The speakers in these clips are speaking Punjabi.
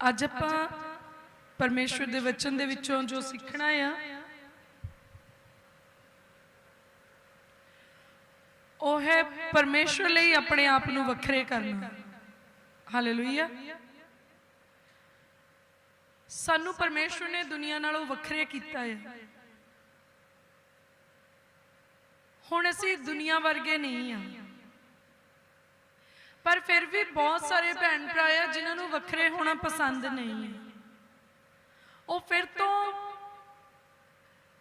ਅੱਜ ਆਪਾਂ ਪਰਮੇਸ਼ਵਰ ਦੇ ਵਚਨ ਦੇ ਵਿੱਚੋਂ ਜੋ ਸਿੱਖਣਾ ਆ, ਉਹ ਹੈ ਪਰਮੇਸ਼ਵਰ ਲਈ ਆਪਣੇ ਆਪ ਨੂੰ ਵੱਖਰੇ ਕਰਨਾ। ਹਾਲੇਲੂਇਆ ਸਾਨੂੰ ਪਰਮੇਸ਼ਵਰ ਨੇ ਦੁਨੀਆ ਨਾਲੋਂ ਵੱਖਰੇ ਕੀਤਾ ਹੈ ਹੁਣ ਅਸੀਂ ਦੁਨੀਆ ਵਰਗੇ ਨਹੀਂ ਆ। ਪਰ ਫਿਰ ਵੀ ਬਹੁਤ ਸਾਰੇ ਭੈਣ ਭਰਾ ਆ ਜਿਨ੍ਹਾਂ ਨੂੰ ਵੱਖਰੇ ਹੋਣਾ ਪਸੰਦ ਨਹੀਂ। ਹੈ ਉਹ ਫਿਰ ਤੋਂ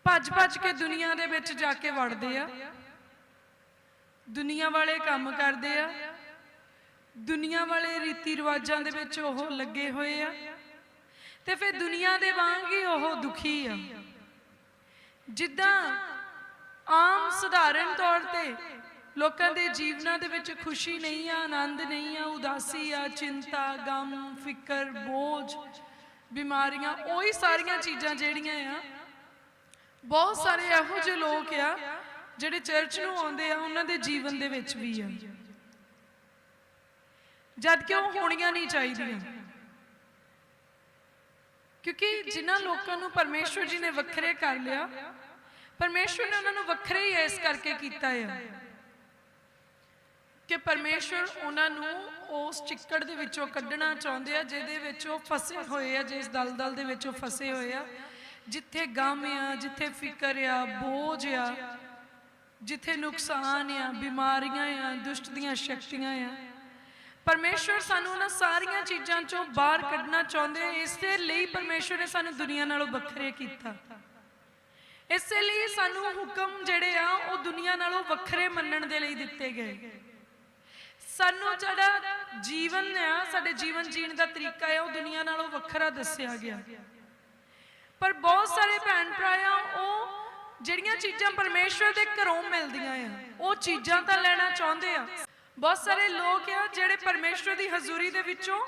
ਭੱਜ-ਭੱਜ ਕੇ ਦੁਨੀਆ ਦੇ ਵਿੱਚ ਜਾ ਕੇ ਵੜਦੇ ਆ। ਦੁਨੀਆ ਵਾਲੇ ਕੰਮ ਕਰਦੇ ਆ। ਦੁਨੀਆ ਵਾਲੇ ਰੀਤੀ ਰਿਵਾਜਾਂ ਦੇ ਵਿੱਚ ਉਹ ਲੱਗੇ ਹੋਏ ਆ। ਤੇ ਫਿਰ ਦੁਨੀਆ ਦੇ ਵਾਂਗ ਹੀ ਉਹ ਦੁਖੀ ਆ। ਜਿੱਦਾਂ ਆਮ ਸਧਾਰਨ ਤੌਰ ਤੇ ਲੋਕਾਂ ਦੇ ਜੀਵਨਾਂ ਦੇ ਵਿੱਚ ਖੁਸ਼ੀ ਨਹੀਂ ਆ, ਆਨੰਦ ਨਹੀਂ ਆ, ਉਦਾਸੀ ਆ, ਚਿੰਤਾ, ਗਮ, ਫਿਕਰ, ਬੋਝ, ਬਿਮਾਰੀਆਂ, ਉਹੀ ਸਾਰੀਆਂ ਚੀਜ਼ਾਂ ਜਿਹੜੀਆਂ ਆ, ਬਹੁਤ ਸਾਰੇ ਇਹੋ ਜਿਹੇ ਲੋਕ ਆ ਜਿਹੜੇ ਚਰਚ ਨੂੰ ਆਉਂਦੇ ਆ, ਉਹਨਾਂ ਦੇ ਜੀਵਨ ਦੇ ਵਿੱਚ ਵੀ ਆ। ਜਦ ਕਿ ਉਹ ਹੋਣੀਆਂ ਨਹੀਂ ਚਾਹੀਦੀਆਂ। ਕਿਉਂਕਿ ਜਿਨ੍ਹਾਂ ਲੋਕਾਂ ਨੂੰ ਪਰਮੇਸ਼ਵਰ ਜੀ ਨੇ ਵੱਖਰੇ ਕਰ ਲਿਆ, ਪਰਮੇਸ਼ਵਰ ਨੇ ਉਹਨਾਂ ਨੂੰ ਵੱਖਰੇ ਹੀ ਇਸ ਕਰਕੇ ਕੀਤਾ ਆ। ਕਿ ਪਰਮੇਸ਼ਵਰ ਉਹਨਾਂ ਨੂੰ ਉਸ ਚਿੱਕੜ ਦੇ ਵਿੱਚੋਂ ਕੱਢਣਾ ਚਾਹੁੰਦੇ ਆ, ਜਿਹਦੇ ਵਿੱਚ ਉਹ ਫਸੇ ਹੋਏ ਆ, ਜਿਸ ਦਲਦਲ ਦੇ ਵਿੱਚ ਉਹ ਫਸੇ ਹੋਏ ਆ। ਜਿੱਥੇ ਗਮ ਆ, ਜਿੱਥੇ ਫਿਕਰ ਆ, ਬੋਝ ਆ, ਜਿੱਥੇ ਨੁਕਸਾਨ ਆ, ਬਿਮਾਰੀਆਂ ਆ, ਦੁਸ਼ਟ ਦੀਆਂ ਸ਼ਕਤੀਆਂ ਆ। ਪਰਮੇਸ਼ਵਰ ਸਾਨੂੰ ਉਹਨਾਂ ਸਾਰੀਆਂ ਚੀਜ਼ਾਂ ਚੋਂ ਬਾਹਰ ਕੱਢਣਾ ਚਾਹੁੰਦੇ ਆ। ਇਸੇ ਲਈ ਪਰਮੇਸ਼ਵਰ ਨੇ ਸਾਨੂੰ ਦੁਨੀਆ ਨਾਲੋਂ ਵੱਖਰੇ ਕੀਤਾ। ਇਸੇ ਲਈ ਸਾਨੂੰ ਹੁਕਮ ਜਿਹੜੇ ਆ, ਉਹ ਦੁਨੀਆ ਨਾਲੋਂ ਵੱਖਰੇ ਮੰਨਣ ਦੇ ਲਈ ਦਿੱਤੇ ਗਏ। ਸਾਨੂੰ ਜਿਹੜਾ ਜੀਵਨ ਆ, ਸਾਡੇ ਜੀਵਨ ਜੀਣ ਦਾ ਤਰੀਕਾ ਆ, ਉਹ ਦੁਨੀਆ ਨਾਲੋਂ ਵੱਖਰਾ ਦੱਸਿਆ ਗਿਆ। ਪਰ ਬਹੁਤ ਸਾਰੇ ਭੈਣ ਭਰਾ ਆ ਉਹ ਜਿਹੜੀਆਂ ਚੀਜ਼ਾਂ ਪਰਮੇਸ਼ਵਰ ਦੇ ਘਰੋਂ ਮਿਲਦੀਆਂ ਆ, ਉਹ ਚੀਜ਼ਾਂ ਤਾਂ ਲੈਣਾ ਚਾਹੁੰਦੇ ਆ। ਬਹੁਤ ਸਾਰੇ ਲੋਕ ਆ, ਜਿਹੜੇ ਪਰਮੇਸ਼ਵਰ ਦੀ ਹਜ਼ੂਰੀ ਦੇ ਵਿੱਚੋਂ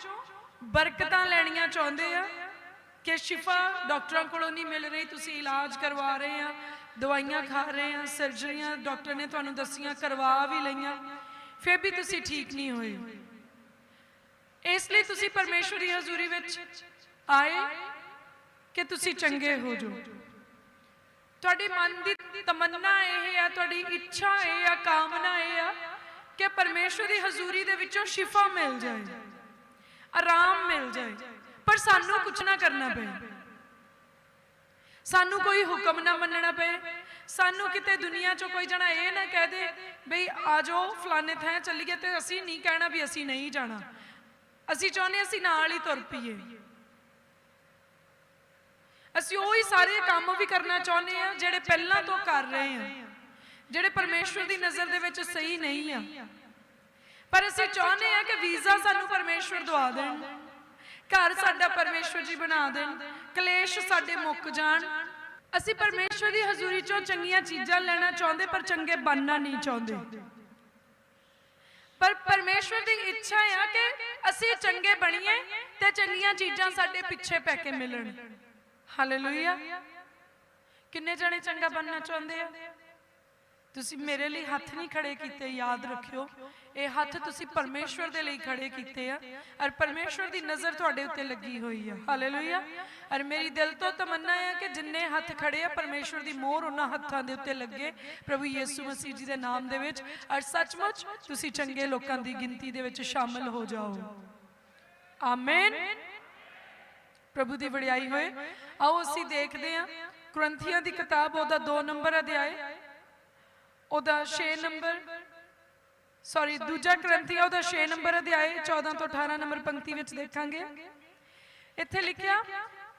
ਬਰਕਤਾਂ ਲੈਣੀਆਂ ਚਾਹੁੰਦੇ ਆ। ਕਿ ਸ਼ਿਫਾ ਡਾਕਟਰਾਂ ਕੋਲੋਂ ਨਹੀਂ ਮਿਲ ਰਹੀ, ਤੁਸੀਂ ਇਲਾਜ ਕਰਵਾ ਰਹੇ ਆ, ਦਵਾਈਆਂ ਖਾ ਰਹੇ ਆ ਸਰਜਰੀਆਂ ਡਾਕਟਰ ਨੇ ਤੁਹਾਨੂੰ ਦੱਸੀਆਂ, ਕਰਵਾ ਵੀ ਲਈਆਂ। ਫਿਰ ਵੀ ਤੁਸੀਂ ਠੀਕ ਨਹੀਂ ਹੋਏ। ਇਸ ਲਈ ਤੁਸੀਂ ਪਰਮੇਸ਼ਵਰ ਦੀ ਹਜ਼ੂਰੀ ਵਿੱਚ ਆਏ ਕਿ ਤੁਸੀਂ ਚੰਗੇ ਹੋ ਜਾਓ। ਤੁਹਾਡੇ ਮਨ ਦੀ ਤਮੰਨਾ ਇਹ ਆ, ਤੁਹਾਡੀ ਇੱਛਾ ਇਹ ਆ, ਕਾਮਨਾ ਇਹ ਆ ਕਿ ਪਰਮੇਸ਼ਵਰ ਦੀ ਹਜ਼ੂਰੀ ਦੇ ਵਿੱਚੋਂ ਸ਼ਿਫਾ ਮਿਲ ਜਾਏ, ਆਰਾਮ ਮਿਲ ਜਾਏ। ਪਰ ਸਾਨੂੰ ਕੁਝ ਨਾ ਕਰਨਾ ਪਏ। ਸਾਨੂੰ ਕੋਈ ਹੁਕਮ ਨਾ ਮੰਨਣਾ ਪਏ। ਸਾਨੂੰ ਕਿਤੇ ਦੁਨੀਆ 'ਚੋਂ ਕੋਈ ਜਣਾ ਇਹ ਨਾ ਕਹਿ ਦੇ ਬਈ ਆ ਜਾਓ, ਫਲਾਣੇ ਥਾਂ ਚੱਲੀਏ ਤੇ ਅਸੀਂ ਨਹੀਂ ਕਹਿਣਾ ਵੀ ਅਸੀਂ ਨਹੀਂ ਜਾਣਾ। ਅਸੀਂ ਚਾਹੁੰਦੇ ਅਸੀਂ ਨਾਲ ਹੀ ਤੁਰ ਪਈਏ। ਅਸੀਂ ਉਹੀ ਸਾਰੇ ਕੰਮ ਵੀ ਕਰਨਾ ਚਾਹੁੰਦੇ ਆ ਜਿਹੜੇ ਪਹਿਲਾਂ ਤੋਂ ਕਰ ਰਹੇ ਆ ਜਿਹੜੇ ਪਰਮੇਸ਼ਵਰ ਦੀ ਨਜ਼ਰ ਦੇ ਵਿੱਚ ਸਹੀ ਨਹੀਂ ਆ। ਪਰ ਅਸੀਂ ਚਾਹੁੰਦੇ ਆ ਕਿ ਵੀਜ਼ਾ ਸਾਨੂੰ ਪਰਮੇਸ਼ਵਰ ਦਵਾ ਦੇਣ, ਘਰ ਸਾਡਾ ਪਰਮੇਸ਼ਵਰ ਜੀ ਬਣਾ ਦੇਣ, ਕਲੇਸ਼ ਸਾਡੇ ਮੁੱਕ ਜਾਣ ਅਸੀਂ ਪਰਮੇਸ਼ਵਰ ਦੀ ਹਜ਼ੂਰੀ ਚੋਂ ਚੰਗੀਆਂ ਚੀਜ਼ਾਂ ਲੈਣਾ ਚਾਹੁੰਦੇ, ਪਰ ਚੰਗੇ ਬਣਨਾ ਨਹੀਂ ਚਾਹੁੰਦੇ। ਪਰ ਪਰਮੇਸ਼ਵਰ ਦੀ ਇੱਛਾ ਆ ਕਿ ਅਸੀਂ ਚੰਗੇ ਬਣੀਏ ਤੇ ਚੰਗੀਆਂ ਚੀਜ਼ਾਂ ਸਾਡੇ ਪਿੱਛੇ ਪੈ ਕੇ ਮਿਲਣ। ਹਾਲੇਲੂਇਆ ਕਿੰਨੇ ਜਣੇ ਚੰਗਾ ਬਣਨਾ ਚਾਹੁੰਦੇ ਆ? ਤੁਸੀਂ ਮੇਰੇ ਲਈ ਹੱਥ ਨਹੀਂ ਖੜੇ ਕੀਤੇ, ਯਾਦ ਰੱਖਿਓ। ਇਹ ਹੱਥ ਤੁਸੀਂ ਪਰਮੇਸ਼ਵਰ ਦੇ ਲਈ ਖੜੇ ਕੀਤੇ ਆ। ਔਰ ਪਰਮੇਸ਼ਵਰ ਦੀ ਨਜ਼ਰ ਤੁਹਾਡੇ ਉੱਤੇ ਲੱਗੀ ਹੋਈ ਆ। ਹਾਲੇਲੂਇਆ ਔਰ ਮੇਰੀ ਦਿਲ ਤੋਂ ਤਮੰਨਾ ਹੈ ਕਿ ਜਿੰਨੇ ਹੱਥ ਖੜੇ ਆ, ਪਰਮੇਸ਼ਵਰ ਦੀ ਮੋਹਰ ਉਹਨਾਂ ਹੱਥਾਂ ਦੇ ਉੱਤੇ ਲੱਗੇ। ਪ੍ਰਭੂ ਯੀਸੂ ਮਸੀਹ ਜੀ ਦੇ ਨਾਮ ਦੇ ਵਿੱਚ। ਔਰ ਸੱਚਮੁੱਚ ਤੁਸੀਂ ਚੰਗੇ ਲੋਕਾਂ ਦੀ ਗਿਣਤੀ ਦੇ ਵਿੱਚ ਸ਼ਾਮਲ ਹੋ ਜਾਓ। ਆਮੇਨ ਪ੍ਰਭੂ ਦੀ ਵਡਿਆਈ ਹੋਏ। ਆਓ ਅਸੀਂ ਦੇਖਦੇ ਹਾਂ ਕੁਰੰਥੀਆਂ ਦੀ ਕਿਤਾਬ, ਉਹਦਾ 2 ਨੰਬਰ ਅਧਿਆਇ। ਉਹਦਾ 6 ਨੰਬਰ। ਸੌਰੀ ਦੂਜਾ ਗ੍ਰੰਥੀਆ, ਉਹਦਾ 6 ਨੰਬਰ ਅਧਿਆਇ 14 ਤੋਂ 18 ਨੰਬਰ ਪੰਕਤੀ ਵਿੱਚ ਦੇਖਾਂਗੇ। ਇੱਥੇ ਲਿਖਿਆ,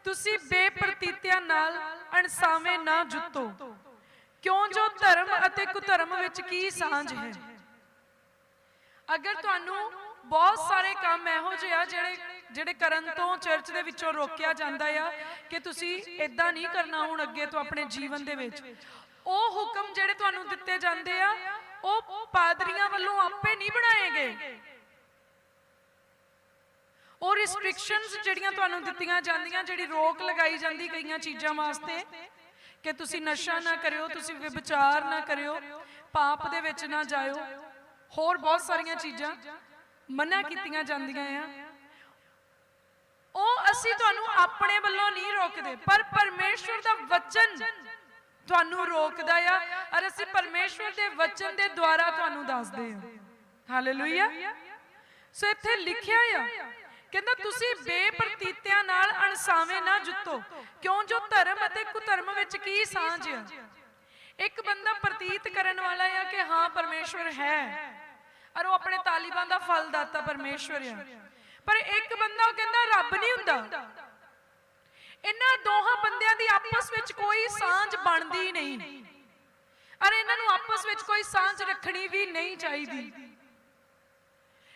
ਤੁਸੀਂ ਬੇਪ੍ਰਤੀਤਿਆਂ ਨਾਲ ਅਣਸਾਵੇਂ ਨਾ ਜੁੱਤੋ। ਕਿਉਂ ਜੋ ਧਰਮ ਅਤੇ ਕੁਧਰਮ ਵਿੱਚ ਕੀ ਸਾਂਝ ਹੈ? ਅਗਰ ਤੁਹਾਨੂੰ ਬਹੁਤ ਸਾਰੇ ਕੰਮ ਇਹੋ ਜਿਹੇ ਆ ਜਿਹੜੇ ਜਿਹੜੇ ਕਰਨ ਤੋਂ ਚਰਚ ਦੇ ਵਿੱਚੋਂ ਰੋਕਿਆ ਜਾਂਦਾ ਆ ਕਿ ਤੁਸੀਂ ਇਦਾਂ ਨਹੀਂ ਕਰਨਾ ਹੁਣ ਅੱਗੇ ਤੋਂ ਆਪਣੇ ਜੀਵਨ ਦੇ ਵਿੱਚ। ਉਹ ਹੁਕਮ ਜਿਹੜੇ ਤੁਹਾਨੂੰ ਦਿੱਤੇ ਜਾਂਦੇ ਆ, ਉਹ ਪਾਦਰੀਆਂ ਵੱਲੋਂ ਆਪੇ ਨਹੀਂ ਬਣਾਏ ਗਏ ਉਹ ਰਿਸਟ੍ਰਿਕਸ਼ਨਸ ਜਿਹੜੀਆਂ ਤੁਹਾਨੂੰ ਦਿੱਤੀਆਂ ਜਾਂਦੀਆਂ, ਜਿਹੜੀ ਰੋਕ ਲਗਾਈ ਜਾਂਦੀ ਕਈਆਂ ਚੀਜ਼ਾਂ ਵਾਸਤੇ, ਕਿ ਤੁਸੀਂ ਨਸ਼ਾ ਨਾ ਕਰਿਓ, ਤੁਸੀਂ ਵਿਚਾਰ ਨਾ ਕਰਿਓ, ਪਾਪ ਦੇ ਵਿੱਚ ਨਾ ਜਾਇਓ, ਹੋਰ ਬਹੁਤ ਸਾਰੀਆਂ ਚੀਜ਼ਾਂ ਮਨਾ ਕੀਤੀਆਂ ਜਾਂਦੀਆਂ ਆ। ਉਹ ਅਸੀਂ ਤੁਹਾਨੂੰ ਆਪਣੇ ਵੱਲੋਂ ਨਹੀਂ ਰੋਕਦੇ, ਪਰ ਪਰਮੇਸ਼ਵਰ ਦਾ ਵਚਨ ਤੁਹਾਨੂੰ ਰੋਕਦਾ ਆ ਔਰ ਅਸੀਂ ਪਰਮੇਸ਼ਵਰ ਦੇ ਵਚਨ ਦੇ ਦੁਆਰਾ ਤੁਹਾਨੂੰ ਦੱਸਦੇ ਹਾਂ ਹਾਲੇਲੂਇਆ ਸੋ ਇੱਥੇ ਲਿਖਿਆ ਆ ਕਹਿੰਦਾ ਤੁਸੀਂ ਬੇਪਰਤੀਤਿਆਂ ਨਾਲ ਅਣਸਾਵੇਂ ਨਾ ਜੁੱਤੋ। ਕਿਉਂ? ਜੋ ਧਰਮ ਅਤੇ ਕੁਧਰਮ ਵਿੱਚ ਕੀ ਸਾਂਝ ਆ? ਇੱਕ ਬੰਦਾ ਪ੍ਰਤੀਤ ਕਰਨ ਵਾਲਾ ਆ ਕਿ ਹਾਂ, ਪਰਮੇਸ਼ਵਰ ਹੈ। ਔਰ ਉਹ ਆਪਣੇ ਤਾਲਿਬਾਂ ਦਾ ਫਲ ਦਾਤਾ ਪਰਮੇਸ਼ਵਰ ਆ। ਪਰ ਇੱਕ ਬੰਦਾ ਉਹ ਕਹਿੰਦਾ, ਰੱਬ ਨਹੀਂ ਹੁੰਦਾ। ਇਹਨਾਂ ਦੋਹਾਂ ਬੰਦਿਆਂ ਦੀ ਆਪਸ ਵਿੱਚ ਕੋਈ ਸਾਂਝ ਬਣਦੀ ਨਹੀਂ। ਔਰ ਇਹਨਾਂ ਨੂੰ ਆਪਸ ਵਿੱਚ ਕੋਈ ਸਾਂਝ ਰੱਖਣੀ ਵੀ ਨਹੀਂ ਚਾਹੀਦੀ।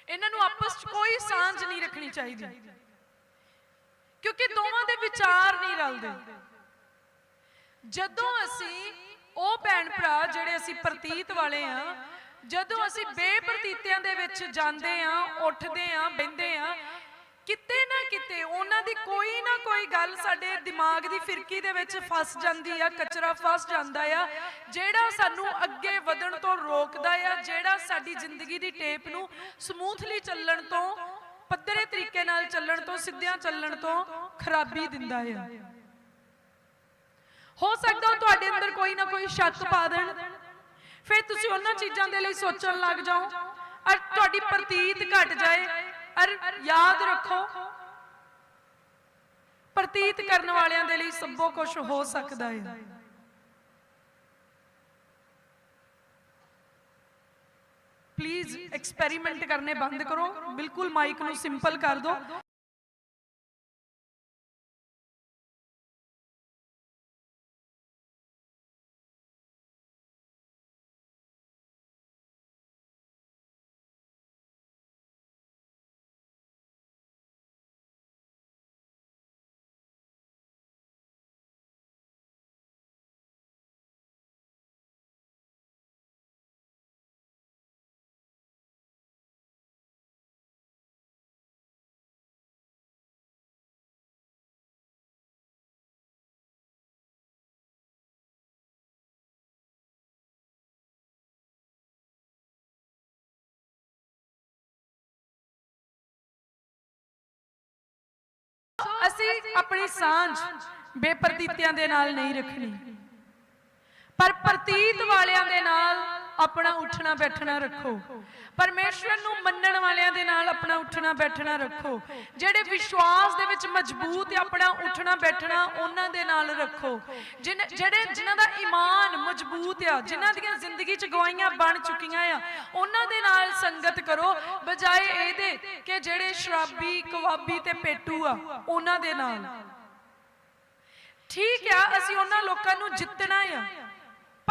ਇਹਨਾਂ ਨੂੰ ਆਪਸ ਵਿੱਚ ਕੋਈ ਸਾਂਝ ਨਹੀਂ ਰੱਖਣੀ ਚਾਹੀਦੀ। ਕਿਉਂਕਿ ਦੋਵਾਂ ਦੇ ਵਿਚਾਰ ਨਹੀਂ ਰਲਦੇ। ਜਦੋਂ ਅਸੀਂ ਉਹ ਭੈਣ ਭਰਾ ਜਿਹੜੇ ਅਸੀਂ ਪ੍ਰਤੀਤ ਵਾਲੇ ਆ, ਜਦੋਂ ਅਸੀਂ ਬੇਪ੍ਰਤੀਤਿਆਂ ਦੇ ਵਿੱਚ ਜਾਂਦੇ ਆ, ਉੱਠਦੇ ਆ, ਬਹਿੰਦੇ ਆ ਕਿਤੇ ਨਾ ਕਿਤੇ ਉਹਨਾਂ ਦੀ ਕੋਈ ਨਾ ਕੋਈ ਗੱਲ ਸਾਡੇ ਦਿਮਾਗ ਦੀ ਫਿਰਕੀ ਦੇ ਵਿੱਚ ਫਸ ਜਾਂਦੀ ਆ, ਕਚਰਾ ਫਸ ਜਾਂਦਾ ਆ, ਜਿਹੜਾ ਸਾਨੂੰ ਅੱਗੇ ਵਧਣ ਤੋਂ ਰੋਕਦਾ ਆ, ਜਿਹੜਾ ਸਾਡੀ ਜ਼ਿੰਦਗੀ ਦੀ ਟੇਪ ਨੂੰ ਸਮੂਥਲੀ ਚੱਲਣ ਤੋਂ, ਪੱਧਰੇ ਤਰੀਕੇ ਨਾਲ ਚੱਲਣ ਤੋਂ, ਸਿੱਧਿਆਂ ਚੱਲਣ ਤੋਂ ਖਰਾਬੀ ਦਿੰਦਾ ਆ। ਹੋ ਸਕਦਾ ਉਹ ਤੁਹਾਡੇ ਅੰਦਰ ਕੋਈ ਨਾ ਕੋਈ ਸ਼ੱਕ ਪਾ ਦੇਣ। ਫਿਰ ਤੁਸੀਂ ਉਹਨਾਂ ਚੀਜ਼ਾਂ ਦੇ ਲਈ ਸੋਚਣ ਲੱਗ ਜਾਓ ਔਰ ਤੁਹਾਡੀ ਪ੍ਰਤੀਤ ਘਟ ਜਾਏ। ਔਰ ਯਾਦ ਰੱਖੋ, ਪ੍ਰਤੀਤ ਕਰਨ ਵਾਲਿਆਂ ਦੇ ਲਈ ਸਭੋ ਕੁਝ ਹੋ ਸਕਦਾ ਹੈ। ਪਲੀਜ਼ ਐਕਸਪੈਰੀਮੈਂਟ ਕਰਨੇ ਬੰਦ ਕਰੋ। ਬਿਲਕੁਲ ਮਾਈਕ ਨੂੰ ਸਿੰਪਲ ਕਰ ਦਿਓ ਅਸੀਂ ਆਪਣੀ ਸਾਂਝ ਬੇਪਰਤੀਤਿਆਂ ਦੇ ਨਾਲ ਨਹੀਂ ਰੱਖਣੀ। ਪਰ ਪ੍ਰਤੀਤ ਵਾਲਿਆਂ ਦੇ ਨਾਲ ਆਪਣਾ ਉੱਠਣਾ ਬੈਠਣਾ ਰੱਖੋ। ਪਰਮੇਸ਼ਵਰ ਨੂੰ ਮੰਨਣ ਵਾਲਿਆਂ ਦੇ ਨਾਲ ਆਪਣਾ ਉੱਠਣਾ ਬੈਠਣਾ ਰੱਖੋ। ਜਿਹੜੇ ਵਿਸ਼ਵਾਸ ਦੇ ਵਿੱਚ ਮਜ਼ਬੂਤ ਹੈ ਆਪਣਾ ਉੱਠਣਾ ਬੈਠਣਾ ਉਹਨਾਂ ਦੇ ਨਾਲ ਰੱਖੋ। ਜਿਹੜੇ ਜਿਨ੍ਹਾਂ ਦਾ ਈਮਾਨ ਮਜ਼ਬੂਤ ਆ, ਜਿਨ੍ਹਾਂ ਦੀਆਂ ਜ਼ਿੰਦਗੀ ਚ ਗਵਾਈਆਂ ਬਣ ਚੁੱਕੀਆਂ ਆ, ਉਹਨਾਂ ਦੇ ਨਾਲ ਸੰਗਤ ਕਰੋ। ਬਜਾਏ ਇਹਦੇ ਕਿ ਜਿਹੜੇ ਸ਼ਰਾਬੀ ਕਵਾਬੀ ਤੇ ਪੇਟੂ ਆ, ਉਹਨਾਂ ਦੇ ਨਾਲ। ਠੀਕ ਆ, ਅਸੀਂ ਉਹਨਾਂ ਲੋਕਾਂ ਨੂੰ ਜਿੱਤਣਾ ਆ।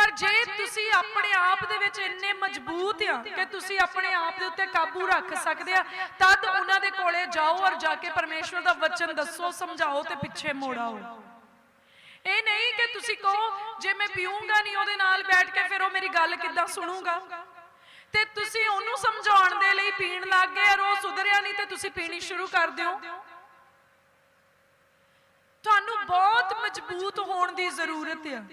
ਪਰ ਜੇ ਤੁਸੀਂ ਆਪਣੇ ਆਪ ਦੇ ਵਿੱਚ ਇੰਨੇ ਮਜ਼ਬੂਤ ਆ ਕਿ ਤੁਸੀਂ ਆਪਣੇ ਆਪ ਦੇ ਉੱਤੇ ਕਾਬੂ ਰੱਖ ਸਕਦੇ ਆ, ਤਦ ਉਹਨਾਂ ਦੇ ਕੋਲੇ ਜਾਓ ਔਰ ਜਾ ਕੇ ਪਰਮੇਸ਼ਵਰ ਦਾ ਵਚਨ ਦੱਸੋ, ਸਮਝਾਓ ਤੇ ਪਿੱਛੇ ਮੋੜ ਇਹ ਨਹੀਂ ਕਿ ਤੁਸੀਂ ਕਹੋ, ਜੇ ਮੈਂ ਪੀਊਂਗਾ ਨਹੀਂ ਉਹਦੇ ਨਾਲ ਬੈਠ ਕੇ ਫਿਰ ਉਹ ਮੇਰੀ ਗੱਲ ਕਿੱਦਾਂ ਸੁਣੂਗਾ? ਤੇ ਤੁਸੀਂ ਉਹਨੂੰ ਸਮਝਾਉਣ ਦੇ ਲਈ ਪੀਣ ਲੱਗ ਗਏ ਔਰ ਉਹ ਸੁਧਰਿਆ ਨਹੀਂ ਤੇ ਤੁਸੀਂ ਪੀਣੀ ਸ਼ੁਰੂ ਕਰ ਦਿਓ। ਤੁਹਾਨੂੰ ਬਹੁਤ ਮਜ਼ਬੂਤ ਹੋਣ ਦੀ ਜ਼ਰੂਰਤ ਆ।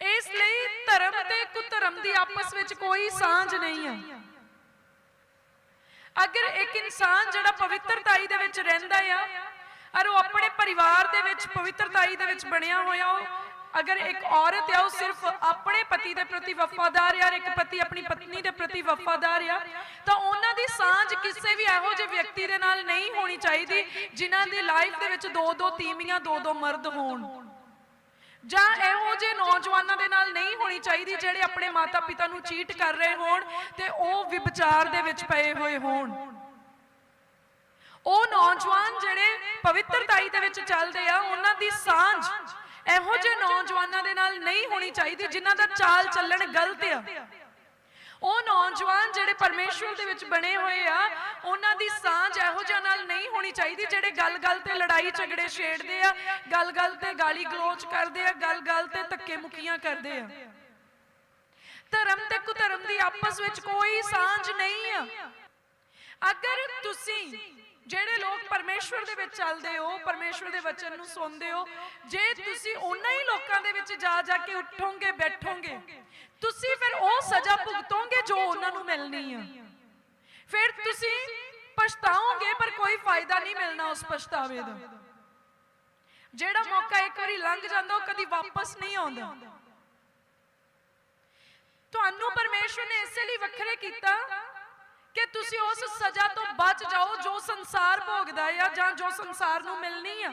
ਇਸ ਲਈ ਧਰਮ ਤੇ ਕੁਧਰਮ ਦੀ ਆਪਸ ਵਿੱਚ ਕੋਈ ਸਾਂਝ ਨਹੀਂ ਹੈ ਅਗਰ ਇੱਕ ਇਨਸਾਨ ਜਿਹੜਾ ਪਵਿੱਤਰਤਾਈ ਦੇ ਵਿੱਚ ਰਹਿੰਦਾ ਆ, ਔਰ ਉਹ ਆਪਣੇ ਪਰਿਵਾਰ ਦੇ ਵਿੱਚ ਪਵਿੱਤਰਤਾਈ ਦੇ ਵਿੱਚ ਬਣਿਆ ਹੋਇਆ, ਉਹ ਅਗਰ ਇੱਕ ਔਰਤ ਆ, ਉਹ ਸਿਰਫ ਆਪਣੇ ਪਤੀ ਦੇ ਪ੍ਰਤੀ ਵਫਾਦਾਰ ਆ ਇੱਕ ਪਤੀ ਆਪਣੀ ਪਤਨੀ ਦੇ ਪ੍ਰਤੀ ਵਫਾਦਾਰ ਆ, ਤਾਂ ਉਹਨਾਂ ਦੀ ਸਾਂਝ ਕਿਸੇ ਵੀ ਇਹੋ ਜਿਹੇ ਵਿਅਕਤੀ ਦੇ ਨਾਲ ਨਹੀਂ ਹੋਣੀ ਚਾਹੀਦੀ, ਜਿਨ੍ਹਾਂ ਦੀ ਲਾਈਫ ਦੇ ਵਿੱਚ ਦੋ ਦੋ ਤੀਵੀਆਂ ਦੋ ਦੋ ਮਰਦ ਹੋਣ। ਜਾਂ ਇਹੋ ਜਿਹੇ ਨੌਜਵਾਨਾਂ ਦੇ ਨਾਲ ਨਹੀਂ ਹੋਣੀ ਚਾਹੀਦੀ ਜਿਹੜੇ ਆਪਣੇ ਮਾਤਾ-ਪਿਤਾ ਨੂੰ ਚੀਟ ਕਰ ਰਹੇ ਹੋਣ ਤੇ ਉਹ ਵਿਭਚਾਰ ਦੇ ਵਿੱਚ ਪਏ ਹੋਏ ਹੋਣ। ਉਹ ਨੌਜਵਾਨ ਜਿਹੜੇ ਪਵਿੱਤਰਤਾਈ ਦੇ ਵਿੱਚ ਚੱਲਦੇ ਆ, ਉਹਨਾਂ ਦੀ ਸਾਂਝ ਇਹੋ ਜਿਹੇ ਨੌਜਵਾਨਾਂ ਦੇ ਨਾਲ ਨਹੀਂ ਹੋਣੀ ਚਾਹੀਦੀ ਜਿਨ੍ਹਾਂ ਦਾ ਚਾਲ ਚੱਲਣ ਗਲਤ ਆ। ਉਹ ਨੌਜਵਾਨ ਜਿਹੜੇ ਪਰਮੇਸ਼ਵਰ ਦੇ ਵਿੱਚ ਬਣੇ ਹੋਏ ਆ, ਉਹਨਾਂ ਦੀ ਸਾਂਝ ਇਹੋ ਜਿਹਾ ਨਾਲ ਨਹੀਂ ਹੋਣੀ ਚਾਹੀਦੀ ਜਿਹੜੇ ਗੱਲ-ਗੱਲ ਤੇ ਲੜਾਈ ਝਗੜੇ ਛੇੜਦੇ ਆ, ਗੱਲ-ਗੱਲ ਤੇ ਗਾਲੀ ਗਲੋਚ ਕਰਦੇ ਆ, ਗੱਲ-ਗੱਲ ਤੇ ਧੱਕੇ ਮੁੱਕੀਆਂ ਕਰਦੇ ਆ। ਧਰਮ ਤੇ ਕੁਧਰਮ ਦੀ ਆਪਸ ਵਿੱਚ ਕੋਈ ਸਾਂਝ ਨਹੀਂ ਆ। ਅਗਰ ਤੁਸੀਂ ਜਿਹੜੇ ਲੋਕ ਪਰਮੇਸ਼ਵਰ ਦੇ ਵਿੱਚ ਚੱਲਦੇ ਹੋ ਪਰਮੇਸ਼ਵਰ ਦੇ ਵਚਨ ਨੂੰ ਸੁਣਦੇ ਹੋ, ਜੇ ਤੁਸੀਂ ਉਹਨਾਂ ਹੀ ਲੋਕਾਂ ਦੇ ਵਿੱਚ ਜਾ ਜਾ ਕੇ ਉੱਠੋਗੇ, ਬੈਠੋਗੇ ਤੁਸੀਂ ਫਿਰ ਉਹ ਸਜ਼ਾ ਭੁਗਤੋਗੇ ਜੋ ਉਹਨਾਂ ਨੂੰ ਮਿਲਣੀ ਆ। ਫਿਰ ਤੁਸੀਂ ਪਛਤਾਓਗੇ, ਪਰ ਕੋਈ ਫਾਇਦਾ ਨਹੀਂ ਮਿਲਣਾ ਉਸ ਪਛਤਾਵੇ ਦਾ। ਜਿਹੜਾ ਮੌਕਾ ਇੱਕ ਵਾਰੀ ਲੰਘ ਜਾਂਦਾ, ਉਹ ਕਦੀ ਵਾਪਸ ਨਹੀਂ ਆਉਂਦਾ। ਤੁਹਾਨੂੰ ਪਰਮੇਸ਼ਵਰ ਨੇ ਇਸੇ ਲਈ ਵੱਖਰੇ ਕੀਤਾ ਕਿ ਤੁਸੀਂ ਉਸ ਸਜ਼ਾ ਤੋਂ ਬਚ ਜਾਓ ਜੋ ਸੰਸਾਰ ਭੋਗਦਾ ਆ ਜਾਂ ਜੋ ਸੰਸਾਰ ਨੂੰ ਮਿਲਣੀ ਆ।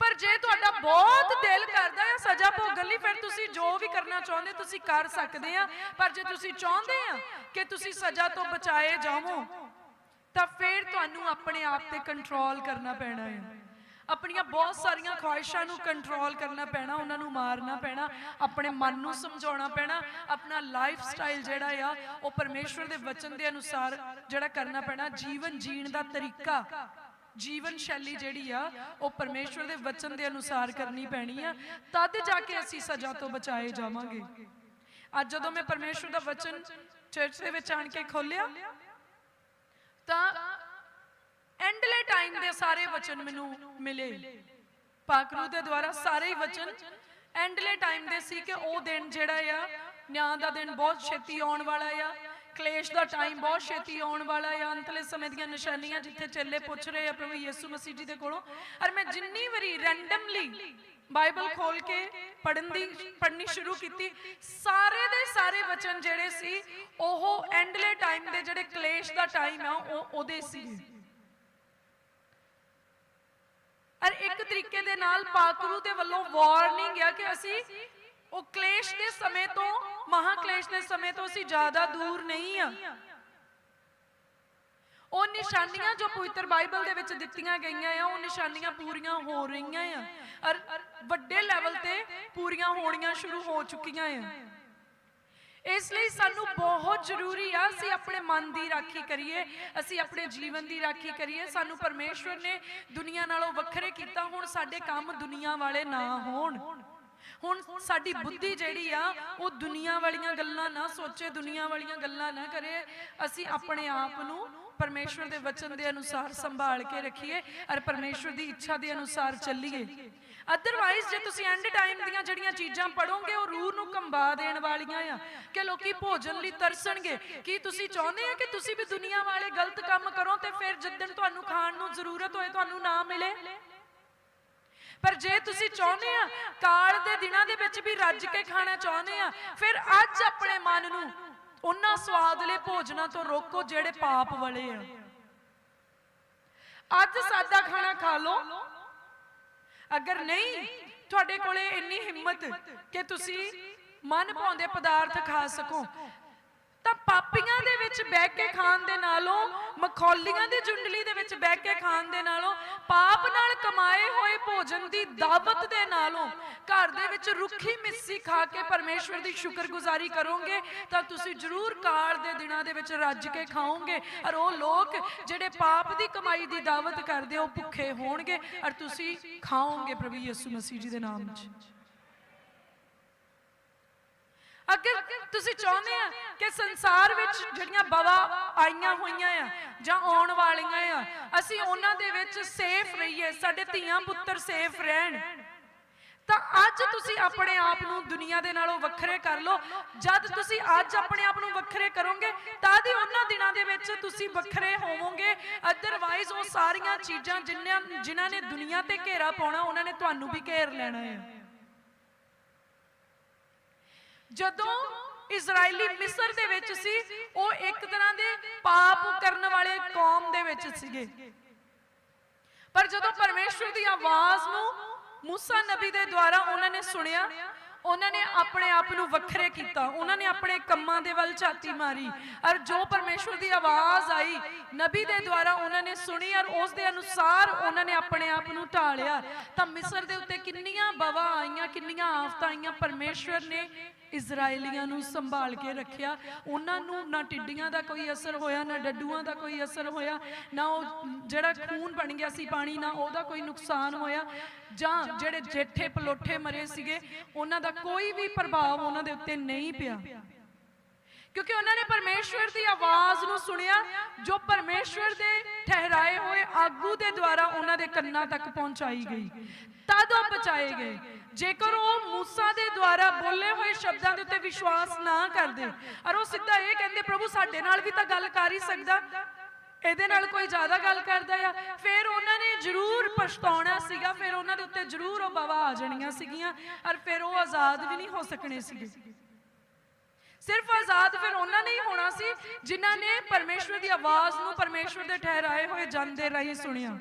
ਪਰ ਜੇ ਤੁਹਾਡਾ ਬਹੁਤ ਦਿਲ ਕਰਦਾ ਹੈ ਸਜ਼ਾ ਭੋਗਣ ਲਈ, ਫਿਰ ਤੁਸੀਂ ਜੋ ਵੀ ਕਰਨਾ ਚਾਹੁੰਦੇ, ਤੁਸੀਂ ਕਰ ਸਕਦੇ ਆ। ਪਰ ਜੇ ਤੁਸੀਂ ਚਾਹੁੰਦੇ ਆ ਕਿ ਤੁਸੀਂ ਸਜ਼ਾ ਤੋਂ ਬਚਾਏ ਜਾਵੋ, ਤਾਂ ਫਿਰ ਤੁਹਾਨੂੰ ਆਪਣੇ ਆਪ ਤੇ ਕੰਟਰੋਲ ਕਰਨਾ ਪੈਣਾ ਹੈ। ਆਪਣੀਆਂ ਬਹੁਤ ਸਾਰੀਆਂ ਖੁਆਇਸ਼ਾਂ ਨੂੰ ਕੰਟਰੋਲ ਕਰਨਾ ਪੈਣਾ, ਉਹਨਾਂ ਨੂੰ ਮਾਰਨਾ ਪੈਣਾ, ਆਪਣੇ ਮਨ ਨੂੰ ਸਮਝਾਉਣਾ ਪੈਣਾ, ਆਪਣਾ ਲਾਈਫ ਸਟਾਈਲ ਜਿਹੜਾ ਆ, ਉਹ ਪਰਮੇਸ਼ਵਰ ਦੇ ਵਚਨ ਦੇ ਅਨੁਸਾਰ ਜਿਹੜਾ ਕਰਨਾ ਪੈਣਾ, ਜੀਵਨ ਜੀਣ ਦਾ ਤਰੀਕਾ। ਜੀਵਨ ਸ਼ੈਲੀ ਜਿਹੜੀ ਆ ਉਹ ਪਰਮੇਸ਼ਵਰ ਦੇ ਵਚਨ ਦੇ ਅਨੁਸਾਰ ਕਰਨੀ ਪੈਣੀ ਆ। ਤਦ ਜਾ ਕੇ ਅਸੀਂ ਸਜ਼ਾ ਤੋਂ ਬਚਾਏ ਜਾਵਾਂਗੇ। ਅੱਜ ਜਦੋਂ ਮੈਂ ਪਰਮੇਸ਼ਵਰ ਦਾ ਵਚਨ ਚਰਚ ਦੇ ਵਿੱਚ ਆਣ ਕੇ ਖੋਲਿਆ ਤਾਂ ਐਂਡਲੇ ਟਾਈਮ ਦੇ ਸਾਰੇ ਵਚਨ ਮੈਨੂੰ ਮਿਲੇ। ਪਾਕਰੂ ਦੇ ਦੁਆਰਾ ਸਾਰੇ ਹੀ ਵਚਨ ਐਂਡਲੇ ਟਾਈਮ ਦੇ ਸੀ ਕਿ ਉਹ ਦਿਨ ਜਿਹੜਾ ਆ ਨਿਆਂ ਦਾ ਦਿਨ ਬਹੁਤ ਛੇਤੀ ਆਉਣ ਵਾਲਾ ਆ। ਕਲੇਸ਼ ਦਾ ਟਾਈਮ ਬਹੁਤ ਛੇਤੀ ਆਉਣ ਵਾਲਾ ਆ ਅੰਤਲੇ ਸਮੇਂ ਦੀਆਂ ਨਿਸ਼ਾਨੀਆਂ ਜਿੱਥੇ ਚੱਲੇ ਪੁੱਛ ਰਹੇ ਆ ਪ੍ਰਭੂ ਯਿਸੂ ਮਸੀਹ ਜੀ ਦੇ ਕੋਲੋਂ। ਔਰ ਮੈਂ ਜਿੰਨੀ ਵਾਰੀ ਰੈਂਡਮਲੀ ਬਾਈਬਲ ਖੋਲ ਕੇ ਪੜਨ ਦੀ ਪੜਨੀ ਸ਼ੁਰੂ ਕੀਤੀ, ਸਾਰੇ ਦੇ ਸਾਰੇ ਵਚਨ ਜਿਹੜੇ ਸੀ, ਉਹ ਐਂਡਲੇ ਟਾਈਮ ਦੇ ਜਿਹੜੇ ਕਲੇਸ਼ ਦਾ ਟਾਈਮ ਆ, ਉਹ ਉਹਦੇ ਸੀ। ਔਰ ਇੱਕ ਤਰੀਕੇ ਦੇ ਨਾਲ ਪਾਕਰੂ ਦੇ ਵੱਲੋਂ ਵਾਰਨਿੰਗ ਆ ਕਿ ਅਸੀਂ ਉਹ ਕਲੇਸ਼ ਦੇ ਸਮੇਂ ਤੋਂ ਮਹਾ ਕਲੇਸ਼ ਦੇ ਸਮੇਂ ਤੋਂ ਅਸੀਂ ਜ਼ਿਆਦਾ ਦੂਰ ਨਹੀਂ ਆ। ਉਹ ਨਿਸ਼ਾਨੀਆਂ ਜੋ ਪਵਿੱਤਰ ਬਾਈਬਲ ਦੇ ਵਿੱਚ ਦਿੱਤੀਆਂ ਗਈਆਂ ਆ, ਉਹ ਨਿਸ਼ਾਨੀਆਂ ਪੂਰੀਆਂ ਹੋ ਰਹੀਆਂ ਆ। ਔਰ ਵੱਡੇ ਲੈਵਲ ਤੇ ਪੂਰੀਆਂ ਹੋਣੀਆਂ ਸ਼ੁਰੂ ਹੋ ਚੁੱਕੀਆਂ ਆ। ਇਸ ਲਈ ਸਾਨੂੰ ਬਹੁਤ ਜ਼ਰੂਰੀ ਆ, ਅਸੀਂ ਆਪਣੇ ਮਨ ਦੀ ਰਾਖੀ ਕਰੀਏ, ਅਸੀਂ ਆਪਣੇ ਜੀਵਨ ਦੀ ਰਾਖੀ ਕਰੀਏ। ਸਾਨੂੰ ਪਰਮੇਸ਼ਵਰ ਨੇ ਦੁਨੀਆ ਨਾਲੋਂ ਵੱਖਰੇ ਕੀਤਾ, ਹੁਣ ਸਾਡੇ ਕੰਮ ਦੁਨੀਆ ਵਾਲੇ ਨਾ ਹੋਣ। ਹੁਣ ਸਾਡੀ ਬੁੱਧੀ ਜਿਹੜੀ ਆ ਉਹ ਦੁਨੀਆ ਵਾਲੀਆਂ ਗੱਲਾਂ ਨਾ ਸੋਚੇ ਦੁਨੀਆ ਵਾਲੀਆਂ ਗੱਲਾਂ ਨਾ ਕਰੇ। ਅਸੀਂ ਆਪਣੇ ਆਪ ਨੂੰ ਪਰਮੇਸ਼ਵਰ ਦੇ ਵਚਨ ਦੇ ਅਨੁਸਾਰ ਸੰਭਾਲ ਕੇ ਰੱਖੀਏ। ਔਰ ਪਰਮੇਸ਼ਵਰ ਦੀ ਇੱਛਾ ਦੇ ਅਨੁਸਾਰ ਚੱਲੀਏ। ਅਦਰਵਾਈਜ਼ ਜੇ ਤੁਸੀਂ ਐਂਡ ਟਾਈਮ ਦੀਆਂ ਜਿਹੜੀਆਂ ਚੀਜ਼ਾਂ ਪੜੋਗੇ ਉਹ ਰੂਹ ਨੂੰ ਕੰਬਾ ਦੇਣ ਵਾਲੀਆਂ ਆ। ਕਿ ਲੋਕੀ ਭੋਜਨ ਲਈ ਤਰਸਣਗੇ। ਕੀ ਤੁਸੀਂ ਚਾਹੁੰਦੇ ਆ ਕਿ ਤੁਸੀਂ ਵੀ ਦੁਨੀਆ ਵਾਲੇ ਗਲਤ ਕੰਮ ਕਰੋ ਤੇ ਫਿਰ ਜਿੱਦਣ ਤੁਹਾਨੂੰ ਖਾਣ ਨੂੰ ਜ਼ਰੂਰਤ ਹੋਏ ਤੁਹਾਨੂੰ ਨਾ ਮਿਲੇ। ਪਰ ਜੇ ਤੁਸੀਂ ਚਾਹੁੰਦੇ ਆ ਕਾਲ ਦੇ ਦਿਨਾਂ ਦੇ ਵਿੱਚ ਵੀ ਰੱਜ ਕੇ ਖਾਣਾ ਚਾਹੁੰਦੇ ਆ ਫਿਰ ਅੱਜ ਆਪਣੇ ਮਨ ਨੂੰ ਉਹਨਾਂ ਸਵਾਦਲੇ ਭੋਜਨਾਂ ਤੋਂ ਰੋਕੋ ਜਿਹੜੇ ਪਾਪ ਵਾਲੇ ਆ। ਅੱਜ ਸਾਦਾ ਖਾਣਾ ਖਾ ਲਓ। ਅਗਰ ਨਹੀਂ ਤੁਹਾਡੇ ਕੋਲੇ ਇੰਨੀ ਹਿੰਮਤ ਕਿ ਤੁਸੀਂ ਮਨ ਭਾਉਂਦੇ ਪਦਾਰਥ ਖਾ ਸਕੋ। ਤਾਂ ਪਾਪੀਆਂ ਦੇ ਵਿੱਚ ਬਹਿ ਕੇ ਖਾਣ ਦੇ ਨਾਲੋਂ, ਮਖੌਲੀਆਂ ਦੀ ਜੁੰਡਲੀ ਦੇ ਵਿੱਚ ਬਹਿ ਕੇ ਖਾਣ ਦੇ ਨਾਲੋਂ, ਪਾਪ ਨਾਲ ਕਮਾਏ ਹੋਏ ਭੋਜਨ ਦੀ ਦਾਵਤ ਦੇ ਨਾਲੋਂ, ਘਰ ਦੇ ਵਿੱਚ ਰੁੱਖੀ ਮਿੱਸੀ ਖਾ ਕੇ ਪਰਮੇਸ਼ਵਰ ਦੀ ਸ਼ੁਕਰਗੁਜ਼ਾਰੀ ਕਰੋਗੇ, ਤਾਂ ਤੁਸੀਂ ਜ਼ਰੂਰ ਕਾਲ ਦੇ ਦਿਨਾਂ ਦੇ ਵਿੱਚ ਰੱਜ ਕੇ ਖਾਓਗੇ। ਔਰ ਉਹ ਲੋਕ ਜਿਹੜੇ ਪਾਪ ਦੀ ਕਮਾਈ ਦੀ ਦਾਵਤ ਕਰਦੇ, ਉਹ ਭੁੱਖੇ ਹੋਣਗੇ, ਔਰ ਤੁਸੀਂ ਖਾਓਗੇ ਪ੍ਰਭੂ ਯਿਸੂ ਮਸੀਹ ਜੀ ਦੇ ਨਾਮ 'ਚ। ਅਗਰ ਤੁਸੀਂ ਚਾਹੁੰਦੇ ਆ ਕਿ ਸੰਸਾਰ ਵਿੱਚ ਜਿਹੜੀਆਂ ਬਵਾ ਆਈਆਂ ਹੋਈਆਂ ਆ ਜਾਂ ਆਉਣ ਵਾਲੀਆਂ ਆ, ਅਸੀਂ ਉਹਨਾਂ ਦੇ ਵਿੱਚ ਸੇਫ ਰਹੀਏ, ਸਾਡੇ ਧੀਆਂ ਪੁੱਤਰ ਸੇਫ ਰਹਿਣ। ਤਾਂ ਅੱਜ ਤੁਸੀਂ ਆਪਣੇ ਆਪ ਨੂੰ ਦੁਨੀਆ ਦੇ ਨਾਲੋਂ ਵੱਖਰੇ ਕਰ ਲਓ। ਜਦ ਤੁਸੀਂ ਅੱਜ ਆਪਣੇ ਆਪ ਨੂੰ ਵੱਖਰੇ ਕਰੋਗੇ ਤਦ ਹੀ ਉਹਨਾਂ ਦਿਨਾਂ ਦੇ ਵਿੱਚ ਤੁਸੀਂ ਵੱਖਰੇ ਹੋਵੋਗੇ। ਅਦਰਵਾਈਜ਼ ਉਹ ਸਾਰੀਆਂ ਚੀਜ਼ਾਂ ਜਿਨ੍ਹਾਂ ਜਿਨ੍ਹਾਂ ਨੇ ਦੁਨੀਆ ਤੇ ਘੇਰਾ ਪਾਉਣਾ, ਉਹਨਾਂ ਨੇ ਤੁਹਾਨੂੰ ਵੀ ਘੇਰ ਲੈਣਾ ਹੈ ਜਦੋਂ ਇਜ਼ਰਾਈਲੀ ਮਿਸਰ ਦੇ ਵਿੱਚ ਸੀ, ਉਹ ਇੱਕ ਤਰ੍ਹਾਂ ਦੇ ਪਾਪ ਕਰਨ ਵਾਲੇ ਕੌਮ ਦੇ ਵਿੱਚ ਸੀਗੇ। ਪਰ ਜਦੋਂ ਪਰਮੇਸ਼ਵਰ ਦੀ ਆਵਾਜ਼ ਨੂੰ ਮੂਸਾ ਨਬੀ ਦੇ ਦੁਆਰਾ ਉਹਨਾਂ ਨੇ ਸੁਣਿਆ ਉਹਨਾਂ ਨੇ ਆਪਣੇ ਆਪ ਨੂੰ ਵੱਖਰੇ ਕੀਤਾ। ਉਹਨਾਂ ਨੇ ਆਪਣੇ ਕੰਮਾਂ ਦੇ ਵੱਲ ਝਾਤੀ ਮਾਰੀ। ਔਰ ਜੋ ਪਰਮੇਸ਼ਵਰ ਦੀ ਆਵਾਜ਼ ਆਈ, ਨਬੀ ਦੇ ਦੁਆਰਾ ਉਹਨਾਂ ਨੇ ਸੁਣੀ ਔਰ ਉਸ ਦੇ ਅਨੁਸਾਰ ਉਹਨਾਂ ਨੇ ਆਪਣੇ ਆਪ ਨੂੰ ਢਾਲਿਆ। ਤਾਂ ਮਿਸਰ ਦੇ ਉੱਤੇ ਕਿੰਨੀਆਂ ਬਵਾ ਆਈਆਂ, ਕਿੰਨੀਆਂ ਆਫਤਾਂ ਆਈਆਂ। ਪਰਮੇਸ਼ਵਰ ਨੇ ਇਜ਼ਰਾਈਲੀਆਂ ਨੂੰ ਸੰਭਾਲ ਕੇ ਰੱਖਿਆ। ਉਹਨਾਂ ਨੂੰ ਨਾ ਟਿੱਡੀਆਂ ਦਾ ਕੋਈ ਅਸਰ ਹੋਇਆ, ਨਾ ਡੱਡੂਆਂ ਦਾ ਕੋਈ ਅਸਰ ਹੋਇਆ, ਨਾ ਉਹ ਜਿਹੜਾ ਖੂਨ ਬਣ ਗਿਆ ਸੀ ਪਾਣੀ, ਨਾ ਉਹਦਾ ਕੋਈ ਨੁਕਸਾਨ ਹੋਇਆ। ਜਾਂ ਜਿਹੜੇ ਜੇਠੇ ਪਲੋਠੇ ਮਰੇ ਸੀਗੇ, ਉਹਨਾਂ ਦਾ ਕੋਈ ਵੀ ਪ੍ਰਭਾਵ ਉਹਨਾਂ ਦੇ ਉੱਤੇ ਨਹੀਂ ਪਿਆ। ਕਿਉਂਕਿ ਉਹਨਾਂ ਨੇ ਪਰਮੇਸ਼ਵਰ ਦੀ ਆਵਾਜ਼ ਨੂੰ ਸੁਣਿਆ, ਜੋ ਪਰਮੇਸ਼ਵਰ ਦੇ ਠਹਿਰਾਏ ਹੋਏ ਆਗੂ ਦੇ ਦੁਆਰਾ ਉਹਨਾਂ ਦੇ ਕੰਨਾਂ ਤੱਕ ਪਹੁੰਚਾਈ ਗਈ। ਤਦ ਉਹ ਬਚਾਏ ਗਏ। ਜੇਕਰ ਉਹ ਮੂਸਾ ਦੇ ਦੁਆਰਾ ਬੋਲੇ ਹੋਏ ਸ਼ਬਦਾਂ ਦੇ ਉੱਤੇ ਵਿਸ਼ਵਾਸ ਨਾ ਕਰਦੇ, ਔਰ ਉਹ ਸਿੱਧਾ ਇਹ ਕਹਿੰਦੇ, ਪ੍ਰਭੂ, ਸਾਡੇ ਨਾਲ ਵੀ ਤਾਂ ਗੱਲ ਕਰ ਹੀ ਸਕਦਾ। ਇਹਦੇ ਨਾਲ ਕੋਈ ਜ਼ਿਆਦਾ ਗੱਲ ਕਰਦਾ ਆ। ਫਿਰ ਉਹਨਾਂ ਨੇ ਜ਼ਰੂਰ ਪਛਤਾਉਣਾ ਸੀਗਾ, ਫਿਰ ਉਹਨਾਂ ਦੇ ਉੱਤੇ ਜ਼ਰੂਰ ਉਹ ਬਵਾ ਆ ਜਾਣੀਆਂ ਸੀਗੀਆਂ ਔਰ ਫਿਰ ਉਹ ਆਜ਼ਾਦ ਵੀ ਨਹੀਂ ਹੋ ਸਕਣੇ ਸੀਗੇ। ਸਿਰਫ ਆਜ਼ਾਦ ਫਿਰ ਉਹਨਾਂ ਨੇ ਹੀ ਹੋਣਾ ਸੀ ਜਿਨ੍ਹਾਂ ਨੇ ਪਰਮੇਸ਼ਵਰ ਦੀ ਆਵਾਜ਼ ਨੂੰ ਪਰਮੇਸ਼ਵਰ ਦੇ ਠਹਿਰਾਏ ਹੋਏ ਜਨ ਦੇ ਰਾਹੀਂ ਸੁਣਿਆ।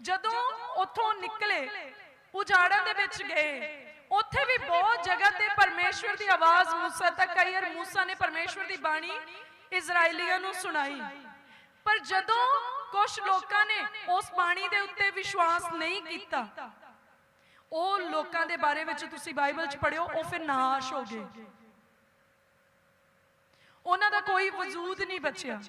ਜਦੋਂ ਉੱਥੋਂ ਨਿਕਲੇ, ਉਜਾੜਾਂ ਦੇ ਵਿੱਚ ਗਏ, ਉੱਥੇ ਵੀ ਬਹੁਤ ਜਗ੍ਹਾ ਤੇ ਪਰਮੇਸ਼ਵਰ ਦੀ ਆਵਾਜ਼ ਮੂਸਾ ਤੱਕ ਆਈ ਔਰ ਮੂਸਾ ਨੇ ਪਰਮੇਸ਼ਵਰ ਦੀ ਬਾਣੀ ਇਜ਼ਰਾਈਲੀਆਂ ਨੂੰ ਸੁਣਾਈ। ਪਰ ਜਦੋਂ ਕੁਝ ਲੋਕਾਂ ਨੇ ਉਸ ਬਾਣੀ ਦੇ ਉੱਤੇ ਵਿਸ਼ਵਾਸ ਨਹੀਂ ਕੀਤਾ, ਉਹ ਲੋਕਾਂ ਦੇ ਬਾਰੇ ਵਿੱਚ ਤੁਸੀਂ ਬਾਈਬਲ 'ਚ ਪੜਿਓ ਉਹ ਫਿਰ ਨਾਸ਼ ਹੋ ਗਏ। ਉਹਨਾਂ ਦਾ ਕੋਈ ਵਜੂਦ ਨਹੀਂ ਬਚਿਆ।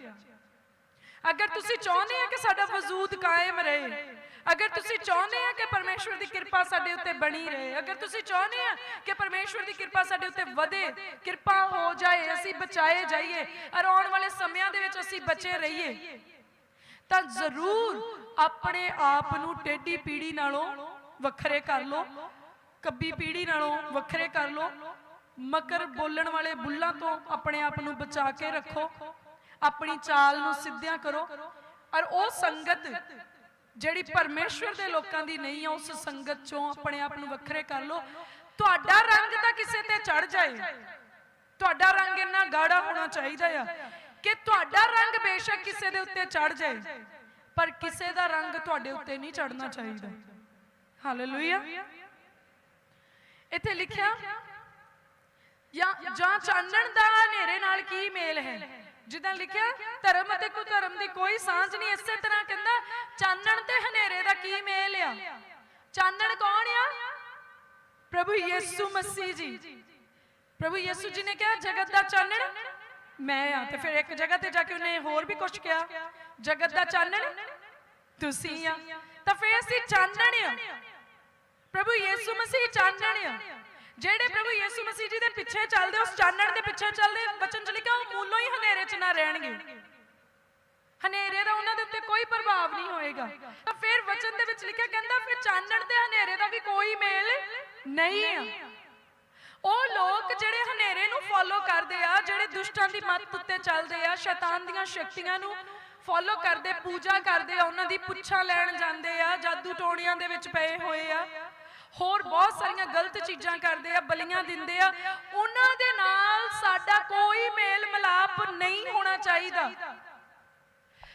ਅਗਰ ਤੁਸੀਂ ਚਾਹੁੰਦੇ ਆ ਕਿ ਸਾਡਾ ਵਜੂਦ ਕਾਇਮ ਰਹੇ ਅਗਰ ਤੁਸੀਂ ਚਾਹੁੰਦੇ ਆ ਕਿ ਪਰਮੇਸ਼ਵਰ ਦੀ ਕਿਰਪਾ ਸਾਡੇ ਉੱਤੇ ਬਣੀ ਰਹੇ ਅਗਰ ਤੁਸੀਂ ਚਾਹੁੰਦੇ ਆ ਕਿ ਪਰਮੇਸ਼ਵਰ ਦੀ ਕਿਰਪਾ ਸਾਡੇ ਉੱਤੇ ਵਧੇ ਕਿਰਪਾ ਹੋ ਜਾਏ ਅਸੀਂ ਬਚਾਏ ਜਾਈਏ ਔਰ ਆਉਣ ਵਾਲੇ ਸਮਿਆਂ ਦੇ ਵਿੱਚ ਅਸੀਂ ਬਚੇ ਰਹੀਏ। ਤਾਂ ਜ਼ਰੂਰ ਆਪਣੇ ਆਪ ਨੂੰ ਟੇਢੀ ਪੀੜੀ ਨਾਲੋਂ ਵੱਖਰੇ ਕਰ ਲਓ ਕੱਬੀ ਪੀੜੀ ਨਾਲੋਂ ਵੱਖਰੇ ਕਰ ਲਓ ਮਕਰ ਬੋਲਣ ਵਾਲੇ ਬੁੱਲਾਂ ਤੋਂ ਆਪਣੇ ਆਪ ਨੂੰ ਬਚਾ ਕੇ ਰੱਖੋ ਆਪਣੀ ਚਾਲ ਨੂੰ ਸਿੱਧਿਆ ਕਰੋ। ਔਰ ਉਹ ਸੰਗਤ ਜਿਹੜੀ ਪਰਮੇਸ਼ਵਰ ਦੇ ਲੋਕਾਂ ਦੀ ਨਹੀਂ ਆ, ਉਸ ਸੰਗਤ ਚੋਂ ਆਪਣੇ ਆਪ ਨੂੰ ਵੱਖਰੇ ਕਰ ਲਓ। ਤੁਹਾਡਾ ਰੰਗ ਤਾਂ ਕਿਸੇ ਤੇ ਚੜ ਜਾਏ। ਤੁਹਾਡਾ ਰੰਗ ਇੰਨਾ ਗਾੜਾ ਹੋਣਾ ਚਾਹੀਦਾ ਆ ਕਿ ਤੁਹਾਡਾ ਰੰਗ ਬੇਸ਼ੱਕ ਕਿਸੇ ਦੇ ਉੱਤੇ ਚੜ ਜਾਏ। ਪਰ ਕਿਸੇ ਦਾ ਰੰਗ ਤੁਹਾਡੇ ਉੱਤੇ ਨਹੀਂ ਚੜਨਾ ਚਾਹੀਦਾ। ਹਾਲੇਲੂਇਆ ਇੱਥੇ ਲਿਖਿਆ, ਜਾਂ ਜਾਂ ਚਾਨਣ ਦਾ ਹਨੇਰੇ ਨਾਲ ਕੀ ਮੇਲ ਹੈ? ਜਿੱਦਾਂ ਲਿਖਿਆ, ਧਰਮ ਅਤੇ ਕੁਧਰਮ ਦੀ ਕੋਈ ਸਾਂਝ ਨਹੀਂ, ਇਸੇ ਤਰ੍ਹਾਂ ਕਹਿੰਦਾ, ਚਾਨਣ ਤੇ ਹਨੇਰੇ ਦਾ ਕੀ ਮੇਲ ਆ? ਚਾਨਣ ਕੌਣ ਆ? ਪ੍ਰਭੂ ਯਿਸੂ ਮਸੀਹ ਜੀ। ਪ੍ਰਭੂ ਯਿਸੂ ਜੀ ਨੇ ਕਿਹਾ, ਜਗਤ ਦਾ ਚਾਨਣ? ਮੈਂ ਆ, ਤੇ ਫਿਰ ਇੱਕ ਜਗ੍ਹਾ ਤੇ ਜਾ ਕੇ ਉਹਨੇ ਹੋਰ ਵੀ ਕੁਝ ਕਿਹਾ, ਜਗਤ ਦਾ ਚਾਨਣ? ਤੁਸੀਂ ਆ। ਤਾਂ ਫਿਰ ਅਸੀਂ ਚਾਨਣ ਆ। ਪ੍ਰਭੂ ਯਿਸੂ ਮਸੀਹ ਚਾਨਣ ਆ। ਜਿਹੜੇ ਪ੍ਰਭੂ ਯਿਸੂ ਮਸੀਹ ਜੀ ਦੇ ਪਿੱਛੇ ਚੱਲਦੇ, ਉਸ ਚਾਨਣ ਦੇ ਪਿੱਛੇ ਚੱਲਦੇ ਵਚਨ ਚ ਲਿਖਿਆ, ਉਹ ਮੂਲੋਂ ਹੀ ਹਨੇਰੇ ਚ ਨਾ ਰਹਿਣਗੇ। ਹਨੇਰੇ ਦਾ ਉਹਨਾਂ ਦੇ ਉੱਤੇ ਕੋਈ ਪ੍ਰਭਾਵ ਨਹੀਂ ਹੋਏਗਾ। ਤਾਂ ਫਿਰ ਵਚਨ ਦੇ ਵਿੱਚ ਲਿਖਿਆ ਕਹਿੰਦਾ, ਫਿਰ ਚਾਨਣ ਤੇ ਹਨੇਰੇ ਦਾ ਵੀ ਕੋਈ ਮੇਲ ਨਹੀਂ ਆ। ਉਹ ਲੋਕ ਜਿਹੜੇ ਹਨੇਰੇ ਨੂੰ ਫੋਲੋ ਕਰਦੇ ਆ, ਜਿਹੜੇ ਦੁਸ਼ਟਾਂ ਦੀ ਮੱਤ ਉੱਤੇ ਚੱਲਦੇ ਆ, ਸ਼ੈਤਾਨ ਦੀਆਂ ਸ਼ਕਤੀਆਂ ਨੂੰ ਫੋਲੋ ਕਰਦੇ, ਪੂਜਾ ਕਰਦੇ ਆ, ਉਹਨਾਂ ਦੀ ਪੁੱਛਾਂ ਲੈਣ ਜਾਂਦੇ ਆ, ਜਾਦੂ ਟੋਣੀਆਂ ਦੇ ਵਿੱਚ ਪਏ ਹੋਏ ਆ। ਹੋਰ ਬਹੁਤ ਸਾਰੀਆਂ ਗਲਤ ਚੀਜ਼ਾਂ ਕਰਦੇ ਆ, ਬਲੀਆਂ ਦਿੰਦੇ ਆ। ਉਹਨਾਂ ਦੇ ਨਾਲ ਸਾਡਾ ਕੋਈ ਮੇਲ ਮਿਲਾਪ ਨਹੀਂ ਹੋਣਾ ਚਾਹੀਦਾ।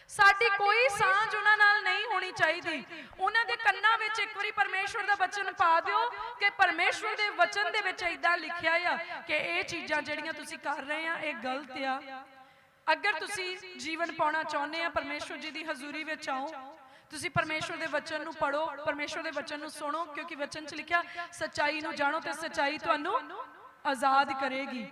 ਸਾਡੀ ਕੋਈ ਸਾਂਝ ਉਹਨਾਂ ਨਾਲ ਨਹੀਂ ਹੋਣੀ ਚਾਹੀਦੀ। ਉਹਨਾਂ ਦੇ ਕੰਨਾਂ ਵਿੱਚ ਇੱਕ ਵਾਰੀ ਪਰਮੇਸ਼ਵਰ ਦਾ ਵਚਨ ਪਾ ਦਿਓ ਕਿ ਪਰਮੇਸ਼ਵਰ ਦੇ ਵਚਨ ਦੇ ਵਿੱਚ ਇਦਾਂ ਲਿਖਿਆ ਆ ਕਿ ਇਹ ਚੀਜ਼ਾਂ ਜਿਹੜੀਆਂ ਤੁਸੀਂ ਕਰ ਰਹੇ ਆ, ਇਹ ਗਲਤ ਆ। ਅਗਰ ਤੁਸੀਂ ਜੀਵਨ ਪਾਉਣਾ ਚਾਹੁੰਦੇ ਆ, ਪਰਮੇਸ਼ਵਰ ਜੀ ਦੀ ਹਜ਼ੂਰੀ ਵਿੱਚ ਆਓ। ਤੁਸੀਂ ਪਰਮੇਸ਼ਵਰ ਦੇ ਵਚਨ ਨੂੰ ਪੜੋ ਪਰਮੇਸ਼ਵਰ ਦੇ ਵਚਨ ਨੂੰ ਸੁਣੋ, ਕਿਉਂਕਿ ਵਚਨ 'ਚ ਲਿਖਿਆ, ਸੱਚਾਈ ਨੂੰ ਜਾਣੋ ਤੇ ਸੱਚਾਈ ਤੁਹਾਨੂੰ ਆਜ਼ਾਦ ਕਰੇਗੀ।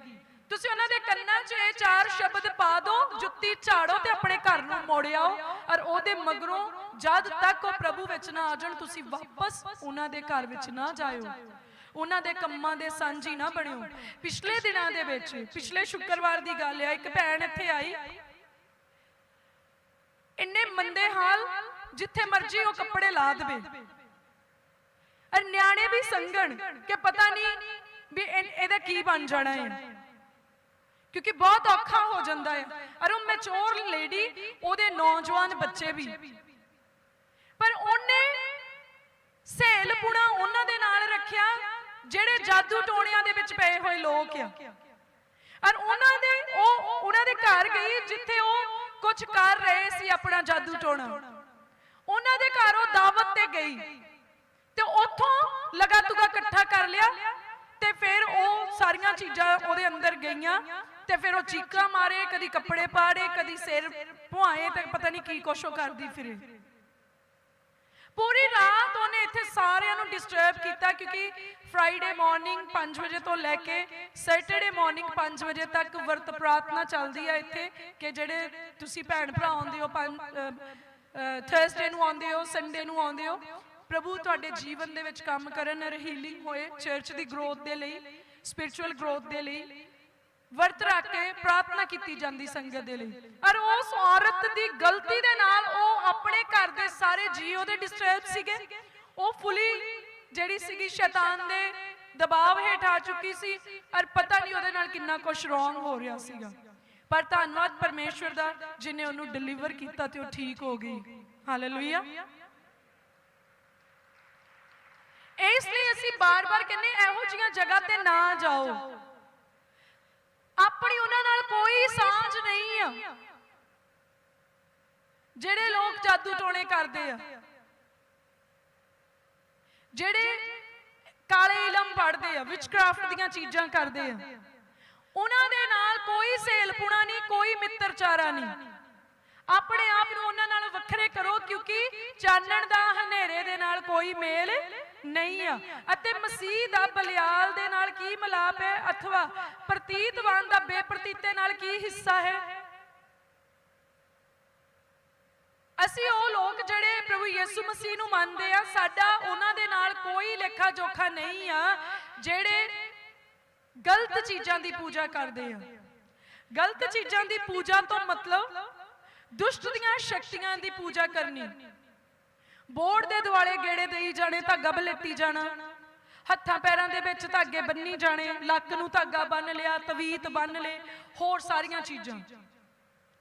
ਤੁਸੀਂ ਉਹਨਾਂ ਦੇ ਕੰਨਾਂ 'ਚ ਇਹ ਚਾਰ ਸ਼ਬਦ ਪਾ ਦਿਓ ਜੁੱਤੀ ਝਾੜੋ ਤੇ ਆਪਣੇ ਘਰ ਨੂੰ ਮੋੜ ਔਰ ਉਹਦੇ ਮਗਰੋਂ ਜਦ ਤੱਕ ਉਹ ਪ੍ਰਭੂ ਵਿੱਚ ਨਾ ਆ ਜਾਣ, ਤੁਸੀਂ ਵਾਪਸ ਉਹਨਾਂ ਦੇ ਘਰ ਵਿੱਚ ਨਾ ਜਾਇਓ। ਉਹਨਾਂ ਦੇ ਕੰਮਾਂ ਦੇ ਸਾਂਝੀ ਨਾ ਬਣਿਓ। ਪਿਛਲੇ ਦਿਨਾਂ ਦੇ ਵਿੱਚ, ਪਿਛਲੇ ਸ਼ੁੱਕਰਵਾਰ ਦੀ ਗੱਲ ਆ, ਇੱਕ ਭੈਣ ਇੱਥੇ ਆਈ। ਇੰਨੇ ਮੰਦੇ ਹਾਲ ਜਿੱਥੇ ਮਰਜ਼ੀ ਉਹ ਕੱਪੜੇ ਲਾ ਦੇਵੇ। ਅਰ ਨਿਆਣੇ ਵੀ ਸੰਗਣ ਕਿ ਪਤਾ ਨਹੀਂ ਵੀ ਇਹਦਾ ਕੀ ਬਣ ਜਾਣਾ ਹੈ। ਕਿਉਂਕਿ ਬਹੁਤ ਔਖਾ ਹੋ ਜਾਂਦਾ ਹੈ। ਅਰ ਉਹ ਮੈਚੋਰ ਲੇਡੀ ਉਹਦੇ ਨੌਜਵਾਨ ਬੱਚੇ ਵੀ। ਪਰ ਉਹਨੇ ਸਹੇਲ ਪੁਣਾ ਉਹਨਾਂ ਦੇ ਨਾਲ ਰੱਖਿਆ, ਜਿਹੜੇ ਜਾਦੂ ਟੋਣਿਆਂ ਦੇ ਵਿੱਚ ਪਏ ਹੋਏ ਲੋਕ ਆ। ਔਰ ਉਹਨਾਂ ਦੇ ਉਹ ਉਹਨਾਂ ਦੇ ਘਰ ਗਈ ਜਿੱਥੇ ਉਹ ਕੁਝ ਕਰ ਰਹੇ ਸੀ ਆਪਣਾ ਜਾਦੂ ਟੋਣਾ। ਉਹਨਾਂ ਦੇ ਘਰ ਉਹ ਦਾਵਤ ਤੇ ਗਈ। ਤੇ ਉੱਥੋਂ ਲਗਾ ਇਕੱਠਾ ਕਰ ਲਿਆ ਤੇ ਫਿਰ ਉਹ ਸਾਰੀਆਂ ਚੀਜ਼ਾਂ ਉਹਦੇ ਅੰਦਰ ਗਈਆਂ ਤੇ ਫਿਰ ਉਹ ਚੀਕਾਂ ਮਾਰੇ, ਕਦੀ ਕੱਪੜੇ ਪਾੜੇ, ਕਦੀ ਸਿਰ ਭੁਆਏ ਤੇ ਪਤਾ ਨਹੀਂ ਕੀ ਕੁਛ ਕਰਦੀ ਫਿਰੇ। ਪੂਰੀ ਰਾਤ ਉਹਨੇ ਇੱਥੇ ਸਾਰਿਆਂ ਨੂੰ ਡਿਸਟਰਬ ਕੀਤਾ ਕਿਉਂਕਿ ਫਰਾਈਡੇ ਮਾਰਨਿੰਗ 5 ਵਜੇ ਤੋਂ ਲੈ ਕੇ ਸੈਟਰਡੇ ਮਾਰਨਿੰਗ 5 ਵਜੇ ਤੱਕ ਵਰਤ ਪ੍ਰਾਰਥਨਾ ਚੱਲਦੀ ਹੈ ਇੱਥੇ ਕਿ ਜਿਹੜੇ ਤੁਸੀਂ ਭੈਣ ਭਰਾ ਆਉਂਦੇ ਹੋ ਥਰਸਡੇ ਨੂੰ ਆਉਂਦੇ ਹੋ ਸੰਡੇ ਨੂੰ ਆਉਂਦੇ ਹੋ। ਪ੍ਰਭੂ ਤੁਹਾਡੇ ਜੀਵਨ ਦੇ ਵਿੱਚ ਕੰਮ ਕਰਨ ਹੀਲਿੰਗ ਹੋਏ ਚਰਚ ਦੀ ਗਰੋਥ ਦੇ ਲਈ ਸਪਿਰਚੁਅਲ ਗਰੋਥ ਦੇ ਲਈ। ਵਰਤ ਰੱਖ ਕੇ ਪ੍ਰਾਰਥਨਾ ਕੀਤੀ ਜਾਂਦੀ ਸੰਗਤ ਦੇ ਲਈ। ਔਰ ਉਸ ਔਰਤ ਦੀ ਗਲਤੀ ਦੇ ਨਾਲ ਉਹ ਆਪਣੇ ਘਰ ਦੇ ਸਾਰੇ ਜੀ ਉਹਦੇ ਡਿਸਟਰਬ ਸੀਗੇ। ਉਹ ਫੁੱਲੀ ਜਿਹੜੀ ਸੀਗੀ ਸ਼ੈਤਾਨ ਦੇ ਦਬਾਅ ਹੇਠ ਆ ਚੁੱਕੀ ਸੀ। ਔਰ ਪਤਾ ਨਹੀਂ ਉਹਦੇ ਨਾਲ ਕਿੰਨਾ ਕੁਝ ਰੋਂਗ ਹੋ ਰਿਹਾ ਸੀਗਾ। ਪਰ ਧੰਨਵਾਦ ਪਰਮੇਸ਼ਵਰ ਦਾ ਜਿਨੇ ਉਹਨੂੰ ਡਿਲੀਵਰ ਕੀਤਾ ਤੇ ਉਹ ਠੀਕ ਹੋ ਗਈ। ਹਾਲੇਲੂਇਆ ਇਸ ਲਈ ਅਸੀਂ ਬਾਰ-ਬਾਰ ਕਹਿੰਦੇ ਇਹੋ ਜੀਆਂ ਜਗ੍ਹਾ ਤੇ ਨਾ ਜਾਓ। ਆਪਣੀ ਉਹਨਾਂ ਨਾਲ ਕੋਈ ਸਾਂਝ ਨਹੀਂ ਆ। ਜਿਹੜੇ ਲੋਕ ਜਾਦੂ ਟੋਣੇ ਕਰਦੇ ਆ। ਜਿਹੜੇ ਕਾਲੇ ਇਲਮ ਪੜਦੇ ਆ ਵਿਚਕ੍ਰਾਫਟ ਦੀਆਂ ਚੀਜ਼ਾਂ ਕਰਦੇ ਆ। ਉਹਨਾਂ ਦੇ ਨਾਲ ਕੋਈ ਸੇਲਪੁਣਾ ਨਹੀਂ, ਕੋਈ ਮਿੱਤਰਚਾਰਾ ਨਹੀਂ। ਆਪਣੇ ਆਪ ਨੂੰ ਉਹਨਾਂ ਨਾਲ ਵੱਖਰੇ ਕਰੋ, ਕਿਉਂਕਿ ਚਾਨਣ ਦਾ ਹਨੇਰੇ ਦੇ ਨਾਲ ਕੋਈ ਮੇਲ ਨਹੀਂ ਆ। ਅਤੇ ਮਸੀਹ ਦਾ ਬਲਿਆਲ ਦੇ ਨਾਲ ਕੀ ਮਿਲਾਪ ਹੈ? ਅਥਵਾ ਪ੍ਰਤੀਤਵਾਨ ਦਾ ਬੇਪ੍ਰਤੀਤੇ ਨਾਲ ਕੀ ਹਿੱਸਾ ਹੈ? ਅਸੀਂ ਉਹ ਲੋਕ ਜਿਹੜੇ ਪ੍ਰਭੂ ਯਿਸੂ ਮਸੀਹ ਨੂੰ ਮੰਨਦੇ ਆ, ਸਾਡਾ ਉਹਨਾਂ ਦੇ ਨਾਲ ਕੋਈ ਲੇਖਾ ਜੋਖਾ ਨਹੀਂ ਆ, ਜਿਹੜੇ ਗਲਤ ਚੀਜ਼ਾਂ ਦੀ ਪੂਜਾ ਕਰਦੇ ਆ। ਗਲਤ ਚੀਜ਼ਾਂ ਦੀ ਪੂਜਾ ਤੋਂ ਮਤਲਬ ਦੁਸ਼ਟ ਦੀਆਂ ਸ਼ਕਤੀਆਂ ਦੀ ਪੂਜਾ ਕਰਨੀ। ਬੋਰਡ ਦੇ ਦੁਆਲੇ ਗੇੜੇ ਦੇਈ ਜਾਣੇ ਧਾਗਾ ਬਲੇਟੀ ਜਾਣਾ। ਹੱਥਾਂ ਪੈਰਾਂ ਦੇ ਵਿੱਚ ਧਾਗੇ ਬੰਨੀ ਜਾਣੇ, ਲੱਕ ਨੂੰ ਧਾਗਾ ਬੰਨ ਲਿਆ, ਤਵੀਤ ਬੰਨ ਲੇ ਹੋਰ ਸਾਰੀਆਂ ਚੀਜ਼ਾਂ।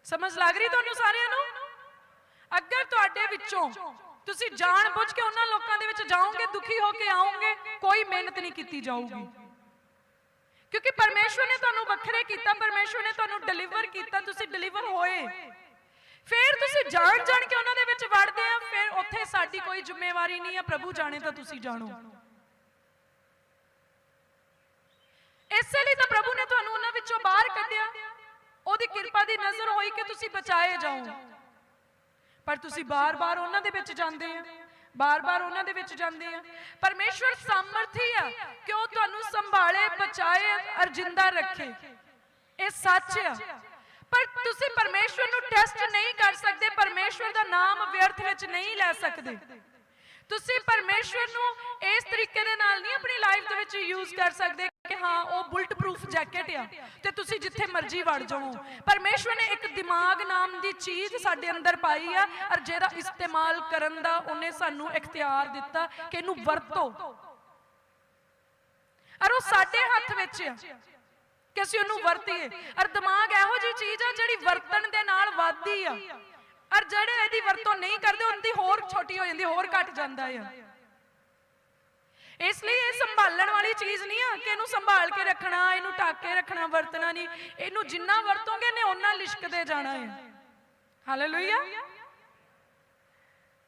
ਸਮਝ ਲੱਗ ਰਹੀ ਤੁਹਾਨੂੰ ਸਾਰਿਆਂ ਨੂੰ? ਅਗਰ ਤੁਹਾਡੇ ਵਿੱਚੋਂ ਤੁਸੀਂ ਜਾਣ ਬੁੱਝ ਕੇ ਉਹਨਾਂ ਲੋਕਾਂ ਦੇ ਵਿੱਚ ਜਾਓਗੇ, ਦੁਖੀ ਹੋ ਕੇ ਆਓਗੇ, ਕੋਈ ਮਿਹਨਤ ਨਹੀਂ ਕੀਤੀ ਜਾਊਗੀ। ਕਿਉਂਕਿ ਪਰਮੇਸ਼ਵਰ ਨੇ ਤੁਹਾਨੂੰ ਵੱਖਰੇ ਕੀਤਾ, ਪਰਮੇਸ਼ਵਰ ਨੇ ਤੁਹਾਨੂੰ ਡਿਲੀਵਰ ਕੀਤਾ, ਤੁਸੀਂ ਡਿਲੀਵਰ ਹੋਏ। ਫਿਰ ਤੁਸੀਂ ਜਾਣ ਜਾਣ ਕੇ ਉਹਨਾਂ ਦੇ ਵਿੱਚ ਵੜਦੇ ਆ, ਫਿਰ ਉੱਥੇ ਸਾਡੀ ਕੋਈ ਜ਼ਿੰਮੇਵਾਰੀ ਨਹੀਂ ਹੈ ਪ੍ਰਭੂ ਜਾਣੇ ਤਾਂ ਤੁਸੀਂ ਜਾਣੋ। ਇਸੇ ਲਈ ਤਾਂ ਪ੍ਰਭੂ ਨੇ ਤੁਹਾਨੂੰ ਉਹਨਾਂ ਵਿੱਚੋਂ ਬਾਹਰ ਕੱਢਿਆ। ਉਹਦੀ ਕਿਰਪਾ ਦੀ ਨਜ਼ਰ ਹੋਈ ਕਿ ਤੁਸੀਂ ਬਚਾਏ ਜਾਓ। ਪਰ ਤੁਸੀਂ ਬਾਰ-ਬਾਰ ਉਹਨਾਂ ਦੇ ਵਿੱਚ ਜਾਂਦੇ ਆ। ਬਾਰ-ਬਾਰ ਉਹਨਾਂ ਦੇ ਵਿੱਚ ਜਾਂਦੇ ਆ। ਪਰਮੇਸ਼ਵਰ ਸਮਰਥੀ ਆ ਕਿ ਉਹ ਤੁਹਾਨੂੰ ਸੰਭਾਲੇ, ਬਚਾਏ ਅਰ ਜਿੰਦਾ ਰੱਖੇ। ਇਹ ਸੱਚ ਆ। ਪਰ ਤੁਸੀਂ ਪਰਮੇਸ਼ਵਰ ਨੂੰ ਟੈਸਟ ਨਹੀਂ ਕਰ ਸਕਦੇ। ਪਰਮੇਸ਼ਵਰ ਦਾ ਨਾਮ ਵਿਅਰਥ ਵਿੱਚ ਨਹੀਂ ਲੈ ਸਕਦੇ। ਤੁਸੀਂ ਪਰਮੇਸ਼ਵਰ ਨੂੰ ਇਸ ਤਰੀਕੇ ਦੇ ਨਾਲ ਨਹੀਂ ਆਪਣੀ ਲਾਈਫ ਦੇ ਵਿੱਚ ਯੂਜ਼ ਕਰ ਸਕਦੇ ਕਿ ਹਾਂ, ਉਹ ਬੁਲਟ ਪ੍ਰੂਫ ਜੈਕਟ ਆ ਤੇ ਤੁਸੀਂ ਜਿੱਥੇ ਮਰਜ਼ੀ ਵੜ ਜਾਓ। ਪਰਮੇਸ਼ਵਰ ਨੇ ਇੱਕ ਦਿਮਾਗ ਨਾਮ ਦੀ ਚੀਜ਼ ਸਾਡੇ ਅੰਦਰ ਪਾਈ ਆ ਔਰ ਜਿਹਦਾ ਇਸਤੇਮਾਲ ਕਰਨ ਦਾ ਉਹਨੇ ਸਾਨੂੰ ਇਖਤਿਆਰ ਦਿੱਤਾ ਕਿ ਇਹਨੂੰ ਵਰਤੋ। ਔਰ ਉਹ ਸਾਡੇ ਹੱਥ ਵਿੱਚ ਆ ਕਿ ਅਸੀਂ ਉਹਨੂੰ ਵਰਤੀਏ। ਔਰ ਦਿਮਾਗ ਇਹੋ ਜਿਹੀ ਚੀਜ਼ ਆ ਜਿਹੜੀ ਵਰਤਣ ਦੇ ਨਾਲ ਵੱਧਦੀ ਆ। ਔਰ ਜਿਹੜੇ ਇਹਦੀ ਵਰਤੋਂ ਨਹੀਂ ਕਰਦੇ ਉਹਦੀ ਹੋਰ ਛੋਟੀ ਹੋ ਜਾਂਦੀ, ਹੋਰ ਘਟ ਜਾਂਦਾ ਆ। ਇਸ ਲਈ ਇਹ ਸੰਭਾਲਣ ਵਾਲੀ ਚੀਜ਼ ਨਹੀਂ ਆ ਕਿ ਇਹਨੂੰ ਸੰਭਾਲ ਕੇ ਰੱਖਣਾ, ਇਹਨੂੰ ਢੱਕ ਕੇ ਰੱਖਣਾ, ਵਰਤਣਾ ਨਹੀਂ। ਇਹਨੂੰ ਜਿੰਨਾ ਵਰਤੋਗੇ ਨੇ ਉਹਨਾਂ ਲਿਸ਼ਕਦੇ ਜਾਣਾ ਹੈ ਹਾਲੇਲੂਇਆ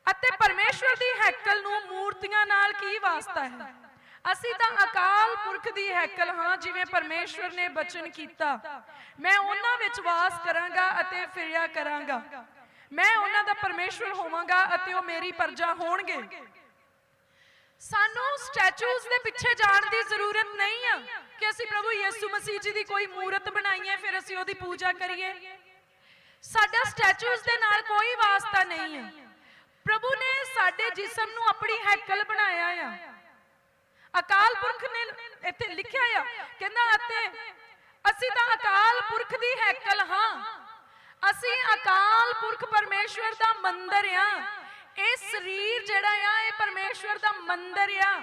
ਅਤੇ ਪਰਮੇਸ਼ਵਰ ਦੀ ਹੈਕਲ ਨੂੰ ਮੂਰਤੀਆਂ ਨਾਲ ਕੀ ਵਾਸਤਾ ਹੈ? ਅਸੀਂ ਤਾਂ ਅਕਾਲ ਪੁਰਖ ਦੀ ਹੈਕਲ ਹਾਂ, ਜਿਵੇਂ ਪਰਮੇਸ਼ਵਰ ਨੇ ਬਚਨ ਕੀਤਾ। ਮੈਂ ਉਹਨਾਂ ਵਿੱਚ ਵਾਸ ਕਰਾਂਗਾ ਅਤੇ ਫਿਰਿਆ ਕਰਾਂਗਾ। ਮੈਂ ਉਹਨਾਂ ਦਾ ਪਰਮੇਸ਼ਵਰ ਹੋਵਾਂਗਾ ਅਤੇ ਉਹ ਮੇਰੀ ਪਰਜਾ ਹੋਣਗੇ। ਸਾਨੂੰ ਸਟੈਚੂਜ਼ ਦੇ ਪਿੱਛੇ ਜਾਣ ਦੀ ਜ਼ਰੂਰਤ ਨਹੀਂ ਆ ਕਿ ਅਸੀਂ ਪ੍ਰਭੂ ਯਿਸੂ ਮਸੀਹ ਜੀ ਦੀ ਕੋਈ ਮੂਰਤ ਬਣਾਈਏ, ਫਿਰ ਅਸੀਂ ਉਹਦੀ ਪੂਜਾ ਕਰੀਏ। ਸਾਡਾ ਸਟੈਚੂਜ਼ ਦੇ ਨਾਲ ਕੋਈ ਵਾਸਤਾ ਨਹੀਂ ਹੈ ਪ੍ਰਭੂ ਨੇ ਸਾਡੇ ਜਿਸਮ ਨੂੰ ਆਪਣੀ ਹੈਕਲ ਬਣਾਇਆ ਆ। ਅਕਾਲ ਪੁਰਖ ਨੇ ਇੱਥੇ ਲਿਖਿਆ ਆ, ਕਹਿੰਦਾ ਅਤੇ ਅਸੀਂ ਤਾਂ ਅਕਾਲ ਪੁਰਖ ਦੀ ਹੈਕਲ ਹਾਂ। ਅਸੀਂ ਅਕਾਲ ਪੁਰਖ ਪਰਮੇਸ਼ਵਰ ਦਾ ਮੰਦਰ ਆ। ਇਹ ਸਰੀਰ ਜਿਹੜਾ ਆ, ਇਹ ਪਰਮੇਸ਼ਵਰ ਦਾ ਮੰਦਰ ਆ।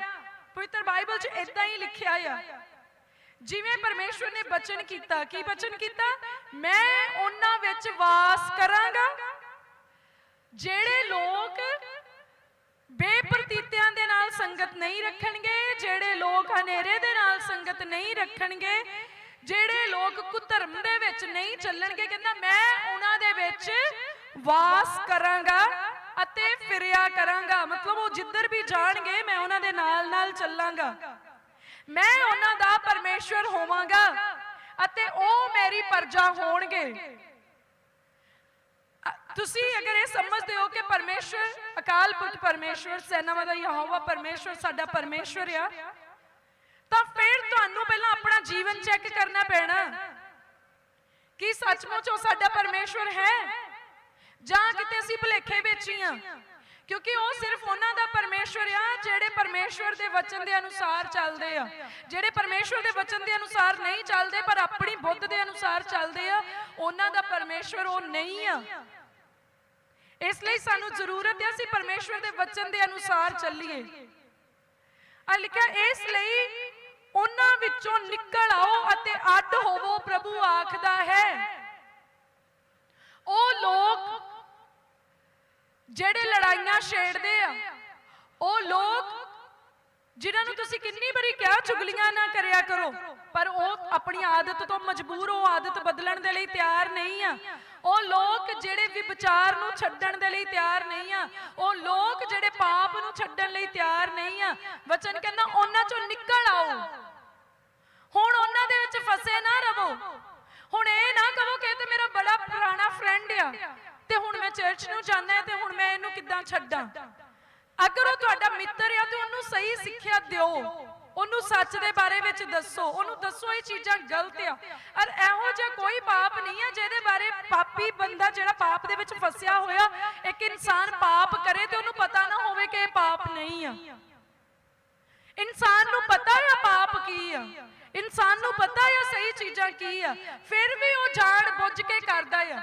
ਪਵਿੱਤਰ ਬਾਈਬਲ 'ਚ ਇਦਾਂ ਹੀ ਲਿਖਿਆ ਆ। ਜਿਵੇਂ ਪਰਮੇਸ਼ਵਰ ਨੇ ਬਚਨ ਕੀਤਾ, ਕੀ ਬਚਨ ਕੀਤਾ? ਮੈਂ ਉਹਨਾਂ ਵਿੱਚ ਵਾਸ ਕਰਾਂਗਾ, ਜਿਹੜੇ ਲੋਕ ਬੇਪ੍ਰਤੀਤਿਆਂ ਦੇ ਨਾਲ ਸੰਗਤ ਨਹੀਂ ਰੱਖਣਗੇ, ਜਿਹੜੇ ਲੋਕ ਹਨੇਰੇ ਦੇ ਨਾਲ ਸੰਗਤ ਨਹੀਂ ਰੱਖਣਗੇ ਜਿਹੜੇ ਲੋਕ ਕੁਧਰਮ ਦੇ ਵਿੱਚ ਨਹੀਂ ਚੱਲਣਗੇ, ਕਹਿੰਦਾ ਮੈਂ ਉਹਨਾਂ ਦੇ ਵਿੱਚ ਵਾਸ ਕਰਾਂਗਾ ਅਤੇ ਫਿਰਿਆ ਕਰਾਂਗਾ। ਮਤਲਬ ਉਹ ਜਿੱਧਰ ਵੀ ਜਾਣਗੇ, ਮੈਂ ਉਹਨਾਂ ਦੇ ਨਾਲ ਨਾਲ ਚੱਲਾਂਗਾ। ਮੈਂ ਉਹਨਾਂ ਦਾ ਪਰਮੇਸ਼ਵਰ ਹੋਵਾਂਗਾ ਅਤੇ ਉਹ ਮੇਰੀ ਪਰਜਾ ਹੋਣਗੇ। ਤੁਸੀਂ ਅਗਰ ਇਹ ਸਮਝਦੇ ਹੋ ਕਿ ਪਰਮੇਸ਼ਵਰ, ਅਕਾਲ ਪੁਰਖ ਪਰਮੇਸ਼ਵਰ, ਸੈਨਾਵਾਂ ਦਾ ਯਹੋਵਾ ਪਰਮੇਸ਼ਵਰ ਸਾਡਾ ਪਰਮੇਸ਼ਵਰ ਆ ਤਾਂ ਫਿਰ ਤੁਹਾਨੂੰ ਪਹਿਲਾਂ ਆਪਣਾ ਜੀਵਨ ਚੈੱਕ ਕਰਨਾ ਪੈਣਾ। ਕੀ ਸੱਚਮੁੱਚ ਉਹ ਸਾਡਾ ਪਰਮੇਸ਼ਵਰ ਹੈ? ਜਾਂ ਕਿਤੇ ਅਸੀਂ ਭੁਲੇਖੇ ਵਿੱਚ ਹੀ ਆ ਕਿਉਂਕਿ ਉਹ ਸਿਰਫ ਉਹਨਾਂ ਦਾ ਪਰਮੇਸ਼ਵਰ ਆ ਜਿਹੜੇ ਪਰਮੇਸ਼ਵਰ ਦੇ ਵਚਨ ਦੇ ਅਨੁਸਾਰ ਚੱਲਦੇ ਆ। ਜਿਹੜੇ ਪਰਮੇਸ਼ਵਰ ਦੇ ਵਚਨ ਦੇ ਅਨੁਸਾਰ ਨਹੀਂ ਚੱਲਦੇ, ਪਰ ਆਪਣੀ ਬੁੱਧ ਦੇ ਅਨੁਸਾਰ ਚੱਲਦੇ ਆ, ਉਹਨਾਂ ਦਾ ਪਰਮੇਸ਼ਵਰ ਉਹ ਨਹੀਂ ਆ। ਇਸ ਲਈ ਸਾਨੂੰ ਜ਼ਰੂਰਤ ਹੈ ਅਸੀਂ ਪਰਮੇਸ਼ਵਰ ਦੇ ਵਚਨ ਦੇ ਅਨੁਸਾਰ ਚੱਲੀਏ। ਆ ਇਸ ਲਈ ਉਹਨਾਂ ਵਿੱਚੋਂ ਨਿਕਲ ਆਓ ਅਤੇ ਅੱਡ ਹੋਵੋ, ਪ੍ਰਭੂ ਆਖਦਾ ਹੈ। ਉਹ ਲੋਕ ਜਿਹੜੇ ਲੜਾਈਆਂ ਛੇੜਦੇ ਆ, ਉਹ ਲੋਕ ਜਿਨ੍ਹਾਂ ਨੂੰ ਤੁਸੀਂ ਕਿੰਨੀ ਵਾਰੀ ਕਿਹਾ, ਚੁਗਲੀਆਂ ਨਾ ਕਰਿਆ ਕਰੋ, ਪਰ ਉਹ ਆਪਣੀ ਆਦਤ ਤੋਂ ਮਜਬੂਰ, ਉਹ ਆਦਤ ਬਦਲਣ ਦੇ ਲਈ ਤਿਆਰ ਨਹੀਂ ਆ। ਉਹ ਲੋਕ ਜਿਹੜੇ ਵਿਚਾਰ ਨੂੰ ਛੱਡਣ ਦੇ ਲਈ ਤਿਆਰ ਨਹੀਂ ਆ, ਉਹ ਲੋਕ ਜਿਹੜੇ ਪਾਪ ਨੂੰ ਛੱਡਣ ਲਈ ਤਿਆਰ ਨਹੀਂ ਆ। ਵਚਨ ਕਹਿੰਦਾ, ਉਹਨਾਂ ਚੋਂ ਨਿਕਲ ਆਓ। ਹੁਣ ਉਹਨਾਂ ਦੇ ਵਿੱਚ ਫਸੇ ਨਾ ਰਵੋ। ਹੁਣ ਇਹ ਨਾ ਕਹੋ ਕਿ ਤੇ ਮੇਰਾ ਬੜਾ ਪੁਰਾਣਾ ਫਰੈਂਡ ਆ। ਤੇ ਹੁਣ ਮੈਂ ਚਰਚ ਨੂੰ ਜਾਂਦਾ ਤੇ ਹੁਣ ਮੈਂ ਇਹਨੂੰ ਕਿੱਦਾਂ ਛੱਡਾਂ? ਅਗਰ ਉਹ ਤੁਹਾਡਾ ਮਿੱਤਰ ਆ ਤੇ ਉਹਨੂੰ ਸਹੀ ਸਿੱਖਿਆ ਦਿਓ। ਉਹਨੂੰ ਸੱਚ ਦੇ ਬਾਰੇ ਵਿੱਚ ਦੱਸੋ। ਉਹਨੂੰ ਦੱਸੋ ਇਹ ਚੀਜ਼ਾਂ ਗਲਤ ਆ। ਔਰ ਇਹੋ ਜਿਹਾ ਕੋਈ ਪਾਪ ਨਹੀਂ ਆ ਜਿਹਦੇ ਬਾਰੇ ਪਾਪੀ ਬੰਦਾ ਜਿਹੜਾ ਪਾਪ ਦੇ ਵਿੱਚ ਫਸਿਆ ਹੋਇਆ, ਇੱਕ ਇਨਸਾਨ ਪਾਪ ਕਰੇ ਤੇ ਉਹਨੂੰ ਪਤਾ ਨਾ ਹੋਵੇ ਕਿ ਇਹ ਪਾਪ ਨਹੀਂ ਆ। ਇਨਸਾਨ ਨੂੰ ਪਤਾ ਹੈ ਪਾਪ ਕੀ ਆ। ਇਨਸਾਨ ਨੂੰ ਪਤਾ ਆ ਸਹੀ ਚੀਜ਼ਾਂ ਕੀ ਆ, ਫਿਰ ਵੀ ਉਹ ਜਾਣ ਬੁੱਝ ਕੇ ਕਰਦਾ ਆ।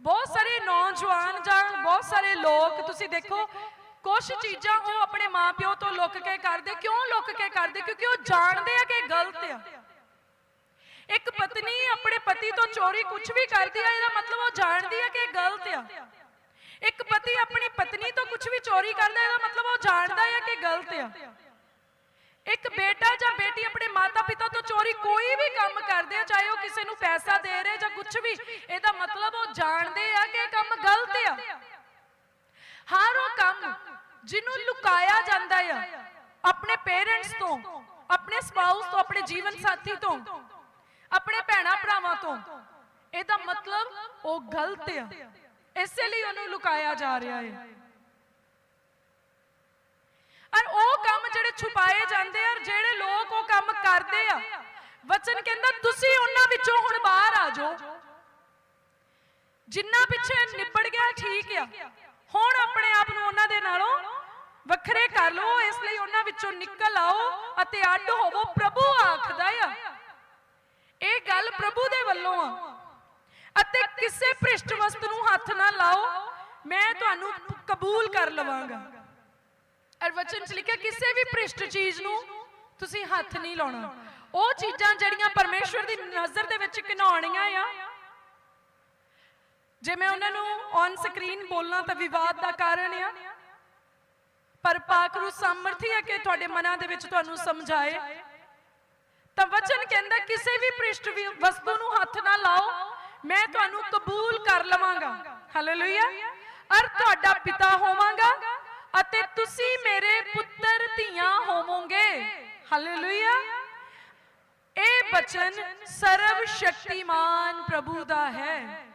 ਬਹੁਤ ਸਾਰੇ ਨੌਜਵਾਨ ਜਾਂ ਬਹੁਤ ਸਾਰੇ ਲੋਕ, ਤੁਸੀਂ ਦੇਖੋ ਕੁਝ ਚੀਜ਼ਾਂ ਉਹ ਆਪਣੇ ਮਾਪਿਓ ਤੋਂ ਲੁੱਕ ਕੇ ਕਰਦੇ, ਕਿਉਂ ਲੁੱਕ ਕੇ ਕਰਦੇ? ਕਿਉਂਕਿ ਉਹ ਜਾਣਦੇ ਆ ਕਿ ਗਲਤ ਆ। ਇੱਕ ਪਤਨੀ ਆਪਣੇ ਪਤੀ ਤੋਂ ਚੋਰੀ ਕੁਝ ਵੀ ਕਰਦੀ ਆ, ਇਹਦਾ ਮਤਲਬ ਉਹ ਜਾਣਦੀ ਆ ਕਿ ਇਹ ਗਲਤ ਆ। ਇੱਕ ਪਤੀ ਆਪਣੀ ਪਤਨੀ ਤੋਂ ਕੁਝ ਵੀ ਚੋਰੀ ਕਰਦਾ, ਇਹਦਾ ਮਤਲਬ ਉਹ ਜਾਣਦਾ ਆ ਕਿ ਗਲਤ ਆ। ਇੱਕ ਬੇਟਾ ਜਾਂ ਬੇਟੀ ਆਪਣੇ ਮਾਤਾ ਪਿਤਾ ਤੋਂ ਚੋਰੀ ਕੋਈ ਵੀ ਕੰਮ ਕਰਦੇ ਆ, ਚਾਹੇ ਉਹ ਕਿਸੇ ਨੂੰ ਪੈਸਾ ਦੇ ਰਹੇ ਜਾਂ ਕੁਝ ਵੀ, ਇਹਦਾ ਮਤਲਬ ਉਹ ਜਾਣਦੇ ਆ ਕਿ ਇਹ ਕੰਮ ਗਲਤ ਆ। ਹਰ ਉਹ ਕੰਮ ਜਿਹਨੂੰ ਲੁਕਾਇਆ ਜਾਂਦਾ ਆ, ਆਪਣੇ ਪੇਰੈਂਟਸ ਤੋਂ, ਆਪਣੇ ਸਪਾਊਸ ਤੋਂ, ਆਪਣੇ ਜੀਵਨ ਸਾਥੀ ਤੋਂ, ਆਪਣੇ ਭੈਣਾ ਭਰਾਵਾਂ ਤੋਂ, ਇਹਦਾ ਮਤਲਬ ਉਹ ਗਲਤ ਆ। ਇਸੇ ਲਈ ਉਹਨੂੰ ਲੁਕਾਇਆ ਜਾ ਰਿਹਾ ਹੈ ਔਰ ਉਹ ਜਿਹੜੇ ਛੁਪਾਏ ਜਾਂਦੇ ਆ ਜਿਹੜੇ ਲੋਕ ਉਹ ਕੰਮ ਕਰਦੇ ਆ। ਵਚਨ ਕਹਿੰਦਾ, ਤੁਸੀਂ ਉਹਨਾਂ ਵਿੱਚੋਂ ਹੁਣ ਬਾਹਰ ਆ ਜਾਓ। ਜਿੰਨਾ ਪਿੱਛੇ ਨਿਬੜ ਗਿਆ, ਠੀਕ ਆ। ਹੁਣ ਆਪਣੇ ਆਪ ਨੂੰ ਉਹਨਾਂ ਦੇ ਨਾਲੋਂ ਵੱਖਰੇ ਕਰ ਲਓ। ਇਸ ਲਈ ਉਹਨਾਂ ਵਿੱਚੋਂ ਨਿਕਲ ਆਓ ਅਤੇ ਅੱਡ ਹੋਵੋ। ਪ੍ਰਭੂ ਆਖਦਾ ਆ। ਇਹ ਗੱਲ ਪ੍ਰਭੂ ਦੇ ਵੱਲੋਂ ਆ। ਅਤੇ ਕਿਸੇ ਭ੍ਰਿਸ਼ਟ ਵਸਤੂ ਨੂੰ ਹੱਥ ਨਾ ਲਾਓ। ਮੈਂ ਤੁਹਾਨੂੰ ਕਬੂਲ ਕਰ ਲਵਾਂਗਾ। ਅਰ ਵਚਨ ਚ ਲਿਖਿਆ, ਕਿਸੇ ਵੀ ਭ੍ਰਿਸ਼ਟ ਚੀਜ਼ ਨੂੰ ਤੁਸੀਂ ਹੱਥ ਨਹੀਂ ਲਾਉਣਾ। ਉਹ ਚੀਜ਼ਾਂ ਜਿਹੜੀਆਂ ਪਰਮੇਸ਼ਵਰ ਦੀ ਨਜ਼ਰ ਦੇ ਵਿੱਚ ਘਿਨਾਉਣੀਆਂ ਆ। ਜੇ ਮੈਂ ਉਹਨਾਂ ਨੂੰ ਔਨ ਸਕਰੀਨ ਬੋਲਣਾ ਤਾਂ ਵਿਵਾਦ ਦਾ ਕਾਰਨ ਆ। ਪਰ ਪਾਕਰੂ ਸਮਰਥੀ ਹੈ ਕਿ ਤੁਹਾਡੇ ਮਨਾਂ ਦੇ ਵਿੱਚ ਤੁਹਾਨੂੰ ਸਮਝਾਏ। ਤਾਂ ਵਚਨ ਕਹਿੰਦਾ, ਕਿਸੇ ਵੀ ਪ੍ਰਿਸ਼ਟ ਵਸਤੂ ਨੂੰ ਹੱਥ ਨਾ ਲਾਓ, ਮੈਂ ਤੁਹਾਨੂੰ ਕਬੂਲ ਕਰ ਲਵਾਂਗਾ। ਹਾਲੇਲੂਇਆ ਅਰ ਤੁਹਾਡਾ ਪਿਤਾ ਹੋਵਾਂਗਾ। ਅਤੇ ਤੁਸੀਂ ਮੇਰੇ ਪੁੱਤਰ ਧੀਆਂ ਹੋਵੋਗੇ। ਹਾਲੇਲੂਇਆ ਇਹ ਬਚਨ ਸਰਵ ਸ਼ਕਤੀਮਾਨ ਪ੍ਰਭੂ ਦਾ ਹੈ।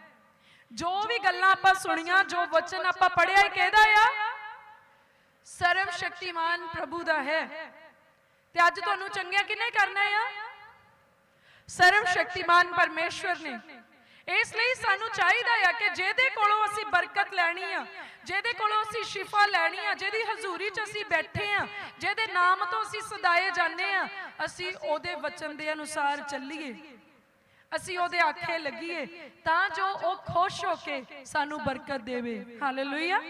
ਜੋ ਵੀ ਗੱਲਾਂ ਆਪਾਂ ਸੁਣੀਆਂ, ਜੋ ਵਚਨ ਆਪਾਂ ਪੜਿਆ ਇਹ ਕਹਿੰਦਾ ਆ? ਸਰਵ ਸ਼ਕਤੀਮਾਨ ਪ੍ਰਭੂ ਦਾ ਹੈ। ਤੇ ਅੱਜ ਤੁਹਾਨੂੰ ਚੰਗਿਆ ਕਿਨੇ ਕਰਨਾ ਆ? ਸਰਵ ਸ਼ਕਤੀਮਾਨ ਪਰਮੇਸ਼ਵਰ ਨੇ। ਇਸ ਲਈ ਸਾਨੂੰ ਚਾਹੀਦਾ ਆ ਕਿ ਜਿਹਦੇ ਕੋਲੋਂ ਅਸੀਂ ਬਰਕਤ ਲੈਣੀ ਆ, ਜਿਹਦੇ ਕੋਲੋਂ ਅਸੀਂ ਸ਼ਿਫਾ ਲੈਣੀ ਆ, ਜਿਹਦੀ ਹਜ਼ੂਰੀ 'ਚ ਅਸੀਂ ਬੈਠੇ ਆ, ਜਿਹਦੇ ਨਾਮ ਤੋਂ ਅਸੀਂ ਸਦਾਏ ਜਾਂਦੇ ਆ, ਅਸੀਂ ਉਹਦੇ ਵਚਨ ਦੇ ਅਨੁਸਾਰ ਚੱਲੀਏ। ਅਸੀਂ ਉਹਦੇ ਆਖੇ ਲੱਗੀਏ ਤਾਂ ਜੋ ਉਹ ਖੁਸ਼ ਹੋ ਕੇ ਸਾਨੂੰ ਬਰਕਤ ਦੇਵੇ। ਹਾਲੇਲੂਇਆ